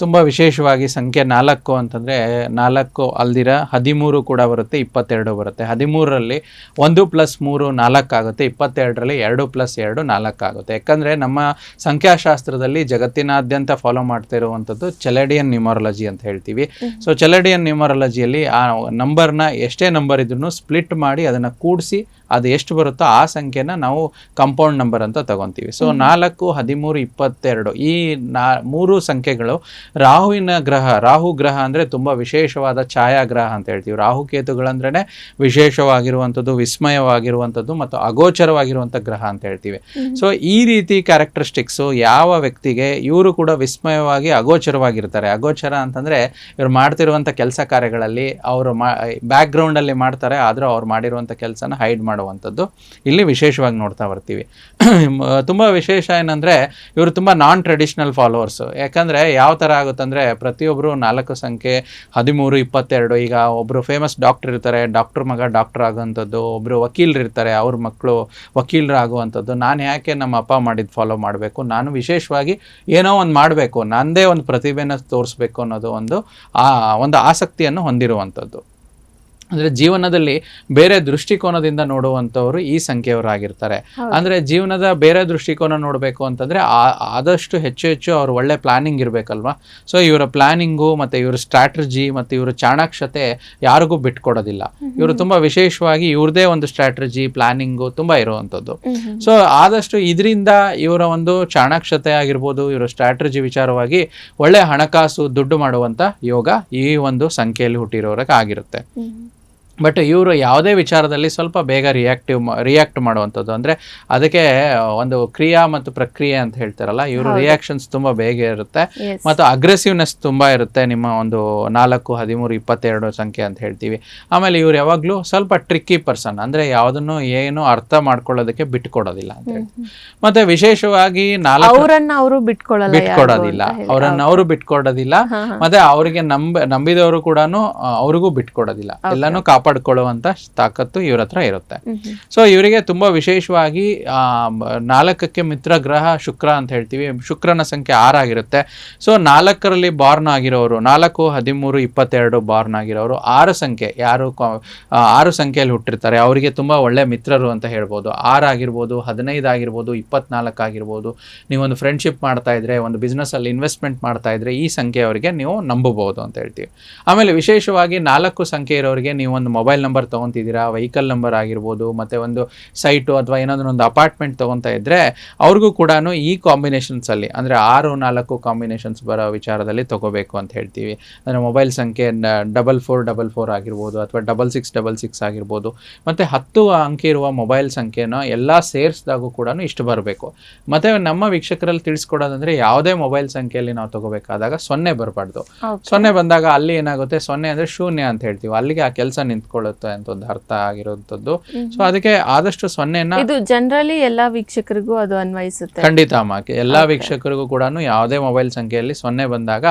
ತುಂಬ ವಿಶೇಷವಾಗಿ ಸಂಖ್ಯೆ ನಾಲ್ಕು ಅಂತಂದರೆ ನಾಲ್ಕು ಅಲ್ದಿರ ಹದಿಮೂರು ಕೂಡ ಬರುತ್ತೆ ಇಪ್ಪತ್ತೆರಡು ಬರುತ್ತೆ. ಹದಿಮೂರರಲ್ಲಿ ಒಂದು ಪ್ಲಸ್ ಮೂರು ನಾಲ್ಕಾಗುತ್ತೆ ಇಪ್ಪತ್ತೆರಡರಲ್ಲಿ ಎರಡು ಪ್ಲಸ್ ಎರಡು ನಾಲ್ಕಾಗುತ್ತೆ ಯಾಕಂದರೆ ನಮ್ಮ ಸಂಖ್ಯಾಶಾಸ್ತ್ರದಲ್ಲಿ ಜಗತ್ತಿನಾದ್ಯಂತ ಫಾಲೋ ಮಾಡ್ತಾ ಇರುವಂಥದ್ದು ಚೆಲೆಡಿಯನ್ ನ್ಯೂಮರಾಲಜಿ ಅಂತ ಹೇಳ್ತೀವಿ. ಸೊ ಚೆಲೆಡಿಯನ್ ನ್ಯೂಮರಾಲಜಿಯಲ್ಲಿ ಆ ನಂಬರ್ನ ಎಷ್ಟೇ ನಂಬರ್ ಇದ್ರೂ ಸ್ಪ್ಲಿಟ್ ಮಾಡಿ ಅದನ್ನು ಕೂಡಿಸಿ ಅದು ಎಷ್ಟು ಬರುತ್ತೋ ಆ ಸಂಖ್ಯೆನ ನಾವು ಕಂಪೌಂಡ್ ನಂಬರ್ ಅಂತ ತಗೊತೀವಿ. ಸೊ ನಾಲ್ಕು ಹದಿಮೂರು ಇಪ್ಪತ್ತೆರಡು ಈ ನಾ ಮೂರು ಸಂಖ್ಯೆಗಳು. ರಾಹುವಿನ ಗ್ರಹ ರಾಹು ಗ್ರಹ ಅಂದರೆ ತುಂಬ ವಿಶೇಷವಾದ ಛಾಯಾಗ್ರಹ ಅಂತ ಹೇಳ್ತೀವಿ. ರಾಹು ಕೇತುಗಳಂದ್ರೆ ವಿಶೇಷವಾಗಿರುವಂಥದ್ದು ವಿಸ್ಮಯವಾಗಿರುವಂಥದ್ದು ಮತ್ತು ಅಗೋಚರವಾಗಿರುವಂಥ ಗ್ರಹ ಅಂತ ಹೇಳ್ತೀವಿ. ಸೊ ಈ ರೀತಿ ಕ್ಯಾರೆಕ್ಟರಿಸ್ಟಿಕ್ಸು ಯಾವ ವ್ಯಕ್ತಿಗೆ ಇವರು ಕೂಡ ವಿಸ್ಮಯವಾಗಿ ಅಗೋಚರವಾಗಿರ್ತಾರೆ. ಅಗೋಚರ ಅಂತಂದರೆ ಇವ್ರು ಮಾಡ್ತಿರುವಂಥ ಕೆಲಸ ಕಾರ್ಯಗಳಲ್ಲಿ ಅವರು ಮಾ ಬ್ಯಾಕ್ಗ್ರೌಂಡಲ್ಲಿ ಮಾಡ್ತಾರೆ ಆದರೂ ಅವ್ರು ಮಾಡಿರುವಂಥ ಕೆಲಸನ ಹೈಡ್ ಮಾಡುವಂಥದ್ದು. ಇಲ್ಲಿ ವಿಶೇಷವಾಗಿ ನೋಡ್ತಾ ಬರ್ತೀವಿ. ತುಂಬ ವಿಶೇಷ ಏನಂದರೆ ಇವರು ತುಂಬ ನಾನ್ ಟ್ರೆಡಿಷ್ನಲ್ ಫಾಲೋವರ್ಸು ಯಾಕಂದರೆ ಯಾವ ಥರ ಆಗುತ್ತಂದರೆ ಪ್ರತಿಯೊಬ್ಬರು ನಾಲ್ಕು ಸಂಖ್ಯೆ, ಹದಿಮೂರು, ಇಪ್ಪತ್ತೆರಡು, ಈಗ ಒಬ್ಬರು ಫೇಮಸ್ ಡಾಕ್ಟರ್ ಇರ್ತಾರೆ ಡಾಕ್ಟರ್ ಮಗ ಡಾಕ್ಟರ್ ಆಗುವಂಥದ್ದು ಒಬ್ಬರು ವಕೀಲರು ಇರ್ತಾರೆ ಅವ್ರ ಮಕ್ಕಳು ವಕೀಲರಾಗುವಂಥದ್ದು. ನಾನು ಯಾಕೆ ನಮ್ಮ ಅಪ್ಪ ಮಾಡಿದ್ದು ಫಾಲೋ ಮಾಡಬೇಕು? ನಾನು ವಿಶೇಷವಾಗಿ ಏನೋ ಒಂದು ಮಾಡಬೇಕು ನನ್ನದೇ ಒಂದು ಪ್ರತಿಭೆನ ತೋರಿಸ್ಬೇಕು ಅನ್ನೋದು ಒಂದು ಆ, ಒಂದು ಆಸಕ್ತಿಯನ್ನು ಹೊಂದಿರುವಂಥದ್ದು. ಅಂದ್ರೆ ಜೀವನದಲ್ಲಿ ಬೇರೆ ದೃಷ್ಟಿಕೋನದಿಂದ ನೋಡುವಂತವರು ಈ ಸಂಖ್ಯೆಯವರಾಗಿರ್ತಾರೆ. ಅಂದ್ರೆ ಜೀವನದ ಬೇರೆ ದೃಷ್ಟಿಕೋನ ನೋಡಬೇಕು ಅಂತಂದ್ರೆ ಆ- ಆದಷ್ಟು ಹೆಚ್ಚು ಹೆಚ್ಚು ಅವ್ರ ಒಳ್ಳೆ ಪ್ಲಾನಿಂಗ್ ಇರಬೇಕಲ್ವಾ? ಸೊ ಇವರ ಪ್ಲಾನಿಂಗು ಮತ್ತೆ ಇವರ ಸ್ಟ್ರಾಟಜಿ ಮತ್ತೆ ಇವರ ಚಾಣಾಕ್ಷತೆ ಯಾರಿಗೂ ಬಿಟ್ಕೊಡೋದಿಲ್ಲ. ಇವರು ತುಂಬಾ ವಿಶೇಷವಾಗಿ ಇವ್ರದೇ ಒಂದು ಸ್ಟ್ರಾಟಜಿ ಪ್ಲಾನಿಂಗು ತುಂಬಾ ಇರುವಂತದ್ದು ಸೊ ಆದಷ್ಟು ಇದರಿಂದ ಇವರ ಒಂದು ಚಾಣಾಕ್ಷತೆ ಆಗಿರ್ಬೋದು ಇವರ ಸ್ಟ್ರಾಟಜಿ ವಿಚಾರವಾಗಿ ಒಳ್ಳೆ ಹಣಕಾಸು ದುಡ್ಡು ಮಾಡುವಂತ ಯೋಗ ಈ ಒಂದು ಸಂಖ್ಯೆಯಲ್ಲಿ ಹುಟ್ಟಿರೋರಿಗೆ ಆಗಿರುತ್ತೆ ಬಟ್ ಇವರು ಯಾವುದೇ ವಿಚಾರದಲ್ಲಿ ಸ್ವಲ್ಪ ಬೇಗ ರಿಯಾಕ್ಟಿವ್ ರಿಯಾಕ್ಟ್ ಮಾಡುವಂಥದ್ದು. ಅಂದರೆ ಅದಕ್ಕೆ ಒಂದು ಕ್ರಿಯಾ ಮತ್ತು ಪ್ರಕ್ರಿಯೆ ಅಂತ ಹೇಳ್ತಾರಲ್ಲ ಇವರು ರಿಯಾಕ್ಷನ್ಸ್ ತುಂಬ ಬೇಗ ಇರುತ್ತೆ. ಮತ್ತು ಅಗ್ರೆಸಿವ್ನೆಸ್ ತುಂಬ ಇರುತ್ತೆ ನಿಮ್ಮ ಒಂದು ನಾಲ್ಕು ಹದಿಮೂರು ಇಪ್ಪತ್ತೆರಡು ಸಂಖ್ಯೆ ಅಂತ ಹೇಳ್ತೀವಿ. ಆಮೇಲೆ ಇವ್ರು ಯಾವಾಗಲೂ ಸ್ವಲ್ಪ ಟ್ರಿಕ್ಕಿ ಪರ್ಸನ್ ಅಂದರೆ ಯಾವುದನ್ನು ಏನು ಅರ್ಥ ಮಾಡ್ಕೊಳ್ಳೋದಕ್ಕೆ ಬಿಟ್ಕೊಡೋದಿಲ್ಲ ಅಂತ ಹೇಳಿ ಮತ್ತೆ ವಿಶೇಷವಾಗಿ ನಾಲ್ಕು ಅವರು ಬಿಟ್ಕೊಡೋದಿಲ್ಲ. ಅವರನ್ನು ಅವರು ಬಿಟ್ಕೊಡೋದಿಲ್ಲ. ಮತ್ತೆ ಅವರಿಗೆ ನಂಬ ನಂಬಿದವರು ಕೂಡ ಅವ್ರಿಗೂ ಬಿಟ್ಕೊಡೋದಿಲ್ಲ. ಎಲ್ಲಾನು ಕಾಪಾಡ್ಕೊಳ್ಳುವಂತ ತಾಕತ್ತು ಇವ್ರ ಹತ್ರ ಇರುತ್ತೆ. ಸೊ ಇವರಿಗೆ ತುಂಬಾ ವಿಶೇಷವಾಗಿ ನಾಲ್ಕಕ್ಕೆ ಮಿತ್ರ ಗ್ರಹ ಶುಕ್ರ ಅಂತ ಹೇಳ್ತೀವಿ. ಶುಕ್ರನ ಸಂಖ್ಯೆ ಆರಾಗಿರುತ್ತೆ ಸೊ ನಾಲ್ಕರಲ್ಲಿ ಬಾರ್ನ್ ಆಗಿರೋರು ನಾಲ್ಕು ಹದಿಮೂರು ಇಪ್ಪತ್ತೆರಡು ಬಾರ್ನ್ ಆಗಿರೋರು ಆರು ಸಂಖ್ಯೆ ಯಾರು ಆರು ಸಂಖ್ಯೆಯಲ್ಲಿ ಹುಟ್ಟಿರ್ತಾರೆ. ಅವರಿಗೆ ತುಂಬಾ ಒಳ್ಳೆ ಮಿತ್ರರು ಅಂತ ಹೇಳ್ಬೋದು. ಆರಾಗಿರ್ಬೋದು ಆಗಿರ್ಬೋದು ಹದಿನೈದು ಆಗಿರ್ಬೋದು ಇಪ್ಪತ್ನಾಲ್ಕು ಆಗಿರ್ಬೋದು. ನೀವೊಂದು ಫ್ರೆಂಡ್ಶಿಪ್ ಮಾಡ್ತಾ ಇದ್ರೆ ಒಂದು ಅಲ್ಲಿ ಇನ್ವೆಸ್ಟ್ಮೆಂಟ್ ಮಾಡ್ತಾ ಇದ್ರೆ ಈ ಸಂಖ್ಯೆ ಅವರಿಗೆ ನೀವು ನಂಬಬಹುದು ಅಂತ ಹೇಳ್ತೀವಿ. ಆಮೇಲೆ ವಿಶೇಷವಾಗಿ ನಾಲ್ಕು ಸಂಖ್ಯೆ ಇರೋರಿಗೆ ನೀವು ಒಂದು ಮೊಬೈಲ್ ನಂಬರ್ ತೊಗೊತಿದ್ದೀರಾ ವೆಹಿಕಲ್ ನಂಬರ್ ಆಗಿರ್ಬೋದು ಮತ್ತೆ ಒಂದು ಸೈಟು ಅಥವಾ ಏನಾದರೂ ಒಂದು ಅಪಾರ್ಟ್ಮೆಂಟ್ ತೊಗೊತಾ ಇದ್ರೆ ಅವ್ರಿಗೂ ಕೂಡ ಈ ಕಾಂಬಿನೇಷನ್ಸಲ್ಲಿ ಅಲ್ಲಿ ಅಂದರೆ ಆರು ನಾಲ್ಕು ಕಾಂಬಿನೇಷನ್ಸ್ ಬರೋ ವಿಚಾರದಲ್ಲಿ ತಗೋಬೇಕು ಅಂತ ಹೇಳ್ತೀವಿ. ಅಂದರೆ ಮೊಬೈಲ್ ಸಂಖ್ಯೆ ಡಬಲ್ ಫೋರ್ ಡಬಲ್ ಫೋರ್ ಆಗಿರ್ಬೋದು ಅಥವಾ ಡಬಲ್ ಸಿಕ್ಸ್ ಡಬಲ್ ಸಿಕ್ಸ್ ಆಗಿರ್ಬೋದು ಮತ್ತು ಹತ್ತು ಅಂಕಿ ಇರುವ ಮೊಬೈಲ್ ಸಂಖ್ಯೆನ ಎಲ್ಲ ಸೇರಿಸಿದಾಗೂ ಕೂಡ ಇಷ್ಟು ಬರಬೇಕು. ಮತ್ತು ನಮ್ಮ ವೀಕ್ಷಕರಲ್ಲಿ ತಿಳಿಸ್ಕೊಡೋದಂದ್ರೆ ಯಾವುದೇ ಮೊಬೈಲ್ ಸಂಖ್ಯೆಯಲ್ಲಿ ನಾವು ತಗೋಬೇಕಾದಾಗ ಸೊನ್ನೆ ಬರಬಾರ್ದು. ಸೊನ್ನೆ ಬಂದಾಗ ಅಲ್ಲಿ ಏನಾಗುತ್ತೆ ಸೊನ್ನೆ ಅಂದರೆ ಶೂನ್ಯ ಅಂತ ಹೇಳ್ತೀವಿ. ಅಲ್ಲಿಗೆ ಆ ಕೆಲಸ ನಿಂತ್ಕೊಳ್ಳುತ್ತೆ ಅಂತ ಒಂದು ಅರ್ಥ ಆಗಿರುವಂತದ್ದು ಸೊ ಅದಕ್ಕೆ ಆದಷ್ಟು ಸೊನ್ನೆನ ಇದು ಜನರಲಿ ಎಲ್ಲಾ ವೀಕ್ಷಕರಿಗೂ ಅದು ಅನ್ವಯಿಸುತ್ತೆ. ಖಂಡಿತ ಅಮ್ಮ. ಎಲ್ಲಾ ವೀಕ್ಷಕರಿಗೂ ಕೂಡ ಯಾವುದೇ ಮೊಬೈಲ್ ಸಂಖ್ಯೆಯಲ್ಲಿ ಸೊನ್ನೆ ಬಂದಾಗ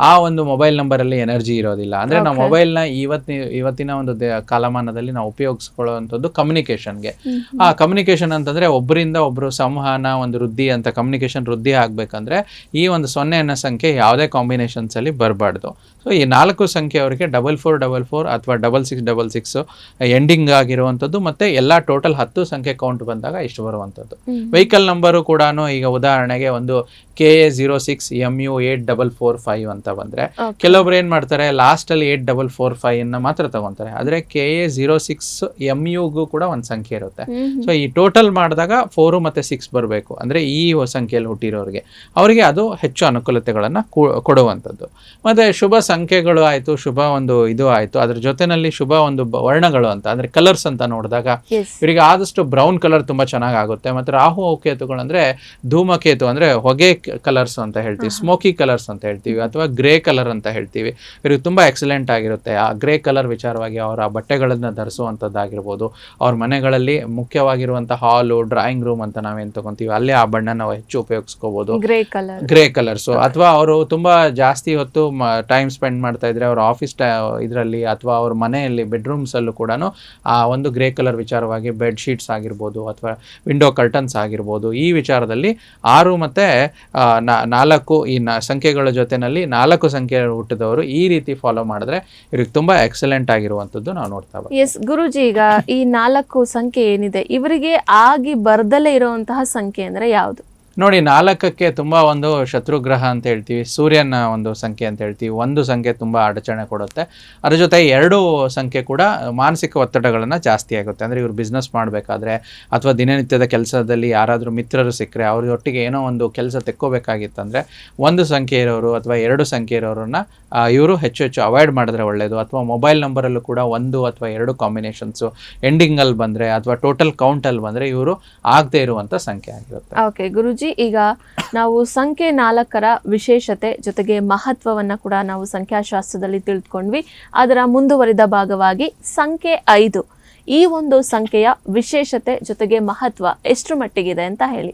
ಆ ಒಂದು ಮೊಬೈಲ್ ನಂಬರ್ ಅಲ್ಲಿ ಎನರ್ಜಿ ಇರೋದಿಲ್ಲ. ಅಂದ್ರೆ ನಾವು ಮೊಬೈಲ್ನ ಇವತ್ತಿನ ಇವತ್ತಿನ ಒಂದು ಕಾಲಮಾನದಲ್ಲಿ ನಾವು ಉಪಯೋಗಿಸ್ಕೊಳ್ಳುವಂಥದ್ದು ಕಮ್ಯುನಿಕೇಶನ್ಗೆ. ಆ ಕಮ್ಯುನಿಕೇಶನ್ ಅಂತಂದ್ರೆ ಒಬ್ಬರಿಂದ ಒಬ್ರು ಸಂವಹನ ಒಂದು ವೃದ್ಧಿ ಅಂತ ಕಮ್ಯುನಿಕೇಶನ್ ವೃದ್ಧಿ ಆಗ್ಬೇಕಂದ್ರೆ ಈ ಒಂದು ಸೊನ್ನೆ ಅನ್ನೋ ಸಂಖ್ಯೆ ಯಾವುದೇ ಕಾಂಬಿನೇಷನ್ಸ್ ಅಲ್ಲಿ ಬರಬಾರ್ದು. ಸೊ ಈ ನಾಲ್ಕು ಸಂಖ್ಯೆ ಅವರಿಗೆ ಡಬಲ್ ಫೋರ್ ಡಬಲ್ ಫೋರ್ ಅಥವಾ double six double six ending ಆಗಿರುವಂಥದ್ದು ಮತ್ತೆ ಎಲ್ಲ ಟೋಟಲ್ ಹತ್ತು ಸಂಖ್ಯೆ ಕೌಂಟ್ ಬಂದಾಗ ಇಷ್ಟು ಬರುವಂಥದ್ದು ಹ್ಮ್. ವೆಹಿಕಲ್ ನಂಬರು ಕೂಡ ಈಗ ಉದಾಹರಣೆಗೆ ಒಂದು K A zero six M U eight double four five ಅಂತ ಬಂದ್ರೆ. ಕೆಲವೊಬ್ರು ಏನ್ ಮಾಡ್ತಾರೆ ಲಾಸ್ಟ್ ಅಲ್ಲಿ ಏಟ್ ಡಬಲ್ ಫೋರ್ ಫೈವ್ ಅನ್ನ ಮಾತ್ರ ತಗೊಂತಾರೆ. ಆದ್ರೆ K A zero six M ಯುಗೂ ಕೂಡ ಒಂದು ಸಂಖ್ಯೆ ಇರುತ್ತೆ. ಸೊ ಈ ಟೋಟಲ್ ಮಾಡಿದಾಗ ಫೋರ್ ಮತ್ತೆ ಸಿಕ್ಸ್ ಬರಬೇಕು. ಅಂದ್ರೆ ಈ ಸಂಖ್ಯೆಯಲ್ಲಿ ಹುಟ್ಟಿರೋರಿಗೆ. ಅವರಿಗೆ ಅದು ಹೆಚ್ಚು ಅನುಕೂಲತೆಗಳನ್ನ ಕೊಡುವಂಥದ್ದು. ಮತ್ತೆ ಶುಭ ಸಂಖ್ಯೆಗಳು ಆಯ್ತು ಶುಭ ಒಂದು ಇದು ಆಯ್ತು. ಅದ್ರ ಜೊತೆನಲ್ಲಿ ಶುಭ ಒಂದು ವರ್ಣಗಳು ಅಂತ ಅಂದ್ರೆ ಕಲರ್ಸ್ ಅಂತ ನೋಡಿದಾಗ. ಇವರಿಗೆ ಆದಷ್ಟು ಬ್ರೌನ್ ಕಲರ್ ತುಂಬಾ ಚೆನ್ನಾಗಿ ಆಗುತ್ತೆ. ಮತ್ತೆ ರಾಹು ಕೇತುಗಳು ಅಂದ್ರೆ ಧೂಮಕೇತು ಅಂದ್ರೆ ಹೊಗೆ ಕಲರ್ಸ್ ಅಂತ ಹೇಳ್ತೀವಿ ಸ್ಮೋಕಿ ಕಲರ್ಸ್ ಅಂತ ಹೇಳ್ತೀವಿ ಅಥವಾ ಗ್ರೇ ಕಲರ್ ಅಂತ ಹೇಳ್ತೀವಿ. ಇವ್ರಿಗೆ ತುಂಬಾ ಎಕ್ಸಲೆಂಟ್ ಆಗಿರುತ್ತೆ. ಆ ಗ್ರೇ ಕಲರ್ ವಿಚಾರವಾಗಿ ಅವರ ಬಟ್ಟೆಗಳನ್ನು ಧರಿಸುವಂಥದ್ದಾಗಿರ್ಬೋದು. ಅವ್ರ ಮನೆಗಳಲ್ಲಿ ಮುಖ್ಯವಾಗಿರುವಂಥ ಹಾಲು ಡ್ರಾಯಿಂಗ್ ರೂಮ್ ಅಂತ ನಾವೇನು ತಗೊಂತೀವಿ ಅಲ್ಲೇ ಆ ಬಣ್ಣ ನಾವು ಹೆಚ್ಚು ಉಪಯೋಗಿಸ್ಕೋಬಹುದು ಗ್ರೇ ಕಲರ್ ಗ್ರೇ ಕಲರ್ಸು ಅಥವಾ ಅವರು ತುಂಬಾ ಜಾಸ್ತಿ ಹೊತ್ತು ಟೈಮ್ ಸ್ಪೆಂಡ್ ಮಾಡ್ತಾ ಇದ್ರೆ ಅವ್ರ ಆಫೀಸ್ ಇದರಲ್ಲಿ ಅಥವಾ ಅವ್ರ ಮನೆಯಲ್ಲಿ ಬೆಡ್ರೂಮ್ಸ್ ಅಲ್ಲೂ ಕೂಡ ಆ ಒಂದು ಗ್ರೇ ಕಲರ್ ವಿಚಾರವಾಗಿ ಬೆಡ್ ಶೀಟ್ಸ್ ಆಗಿರ್ಬೋದು ಅಥವಾ ವಿಂಡೋ ಕರ್ಟನ್ಸ್ ಆಗಿರ್ಬೋದು ಈ ವಿಚಾರದಲ್ಲಿ ಆರು ಮತ್ತೆ ನಾಲ್ಕು ಈ ನ- ಸಂಖ್ಯೆಗಳ ಜೊತೆನಲ್ಲಿ ನಾಲ್ಕು ಸಂಖ್ಯೆ ಹುಟ್ಟಿದವರು ಈ ರೀತಿ ಫಾಲೋ ಮಾಡಿದ್ರೆ ಇವ್ರಿಗೆ ತುಂಬಾ ಎಕ್ಸಲೆಂಟ್ ಆಗಿರುವಂತದ್ದು ನಾವು ನೋಡ್ತಾ. ಎಸ್ ಗುರುಜಿ, ಈಗ ಈ ನಾಲ್ಕು ಸಂಖ್ಯೆ ಏನಿದೆ, ಇವರಿಗೆ ಆಗಿ ಬರ್ದಲೇ ಇರುವಂತಹ ಸಂಖ್ಯೆ ಅಂದ್ರೆ ಯಾವುದು ನೋಡಿ ನಾಲ್ಕಕ್ಕೆ ತುಂಬ ಒಂದು ಶತ್ರುಗ್ರಹ ಅಂತ ಹೇಳ್ತೀವಿ, ಸೂರ್ಯನ ಒಂದು ಸಂಖ್ಯೆ ಅಂತ ಹೇಳ್ತೀವಿ, ಒಂದು ಸಂಖ್ಯೆ ತುಂಬ ಅಡಚಣೆ ಕೊಡುತ್ತೆ. ಅದ್ರ ಜೊತೆ ಎರಡು ಸಂಖ್ಯೆ ಕೂಡ ಮಾನಸಿಕ ಒತ್ತಡಗಳನ್ನು ಜಾಸ್ತಿ ಆಗುತ್ತೆ. ಅಂದರೆ ಇವರು ಬಿಸ್ನೆಸ್ ಮಾಡಬೇಕಾದ್ರೆ ಅಥವಾ ದಿನನಿತ್ಯದ ಕೆಲಸದಲ್ಲಿ ಯಾರಾದರೂ ಮಿತ್ರರು ಸಿಕ್ಕರೆ ಅವ್ರಿಗೊಟ್ಟಿಗೆ ಏನೋ ಒಂದು ಕೆಲಸ ತೆಕ್ಕೋಬೇಕಾಗಿತ್ತಂದ್ರೆ ಒಂದು ಸಂಖ್ಯೆ ಇರೋರು ಅಥವಾ ಎರಡು ಸಂಖ್ಯೆ ಇರೋರನ್ನ ಇವರು ಹೆಚ್ಚು ಹೆಚ್ಚು ಅವಾಯ್ಡ್ ಮಾಡಿದ್ರೆ ಒಳ್ಳೆಯದು ಅಥವಾ ಮೊಬೈಲ್ ನಂಬರಲ್ಲೂ ಕೂಡ ಒಂದು ಅಥವಾ ಎರಡು ಕಾಂಬಿನೇಷನ್ಸು ಎಂಡಿಂಗಲ್ಲಿ ಬಂದರೆ ಅಥವಾ ಟೋಟಲ್ ಕೌಂಟಲ್ಲಿ ಬಂದರೆ ಇವರು ಆಗದೆ ಇರುವಂಥ ಸಂಖ್ಯೆ ಆಗಿರುತ್ತೆ. ಓಕೆ ಗುರುಜಿ ಈಗ ನಾವು ಸಂಖ್ಯೆ ನಾಲ್ಕರ ವಿಶೇಷತೆ ಜೊತೆಗೆ ಮಹತ್ವವನ್ನ ಕೂಡ ನಾವು ಸಂಖ್ಯಾಶಾಸ್ತ್ರದಲ್ಲಿ ತಿಳಿದುಕೊಂಡ್ವಿ ಅದರ ಮುಂದುವರಿದ ಭಾಗವಾಗಿ ಸಂಖ್ಯೆ ಐದು. ಈ ಒಂದು ಸಂಖ್ಯೆಯ ವಿಶೇಷತೆ ಜೊತೆಗೆ ಮಹತ್ವ ಎಷ್ಟು ಮಟ್ಟಿಗಿದೆ ಅಂತ ಹೇಳಿ.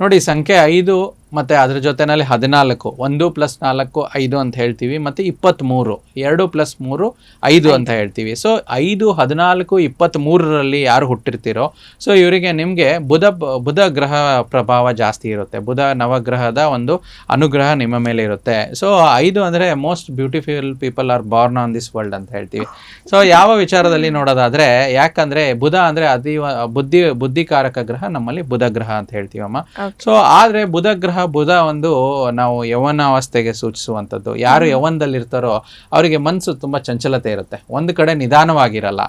ನೋಡಿ, ಸಂಖ್ಯೆ ಐದು ಮತ್ತು ಅದ್ರ ಜೊತೆನಲ್ಲಿ ಹದಿನಾಲ್ಕು ಒಂದು ಪ್ಲಸ್ ನಾಲ್ಕು ಐದು ಅಂತ ಹೇಳ್ತೀವಿ ಮತ್ತು ಇಪ್ಪತ್ತ್ಮೂರು ಎರಡು ಪ್ಲಸ್ ಮೂರು ಐದು ಅಂತ ಹೇಳ್ತೀವಿ. ಸೊ ಐದು ಹದಿನಾಲ್ಕು ಇಪ್ಪತ್ತ್ಮೂರರಲ್ಲಿ ಯಾರು ಹುಟ್ಟಿರ್ತೀರೋ ಸೊ ಇವರಿಗೆ ನಿಮಗೆ ಬುಧ ಬುಧ ಗ್ರಹ ಪ್ರಭಾವ ಜಾಸ್ತಿ ಇರುತ್ತೆ. ಬುಧ ನವಗ್ರಹದ ಒಂದು ಅನುಗ್ರಹ ನಿಮ್ಮ ಮೇಲೆ ಇರುತ್ತೆ. ಸೊ ಐದು ಅಂದರೆ most beautiful people are born on this world ಅಂತ ಹೇಳ್ತೀವಿ. ಸೊ ಯಾವ ವಿಚಾರದಲ್ಲಿ ನೋಡೋದಾದ್ರೆ ಯಾಕಂದ್ರೆ ಬುಧ ಅಂದ್ರೆ ಅತೀವ ಬುದ್ಧಿ ಬುದ್ಧಿಕಾರಕ ಗ್ರಹ ನಮ್ಮಲ್ಲಿ ಬುಧ ಗ್ರಹ ಅಂತ ಹೇಳ್ತೀವಮ್ಮ. ಸೊ ಆದರೆ ಬುಧ ಗ್ರಹ ಬುಧ ಒಂದು ನಾವು ಯವನಾವಸ್ಥೆಗೆ ಸೂಚಿಸುವಂಥದ್ದು. ಯಾರು ಯವನದಲ್ಲಿ ಇರ್ತಾರೋ ಅವರಿಗೆ ಮನಸ್ಸು ತುಂಬಾ ಚಂಚಲತೆ ಇರುತ್ತೆ. ಒಂದು ಕಡೆ ನಿಧಾನವಾಗಿರಲ್ಲ.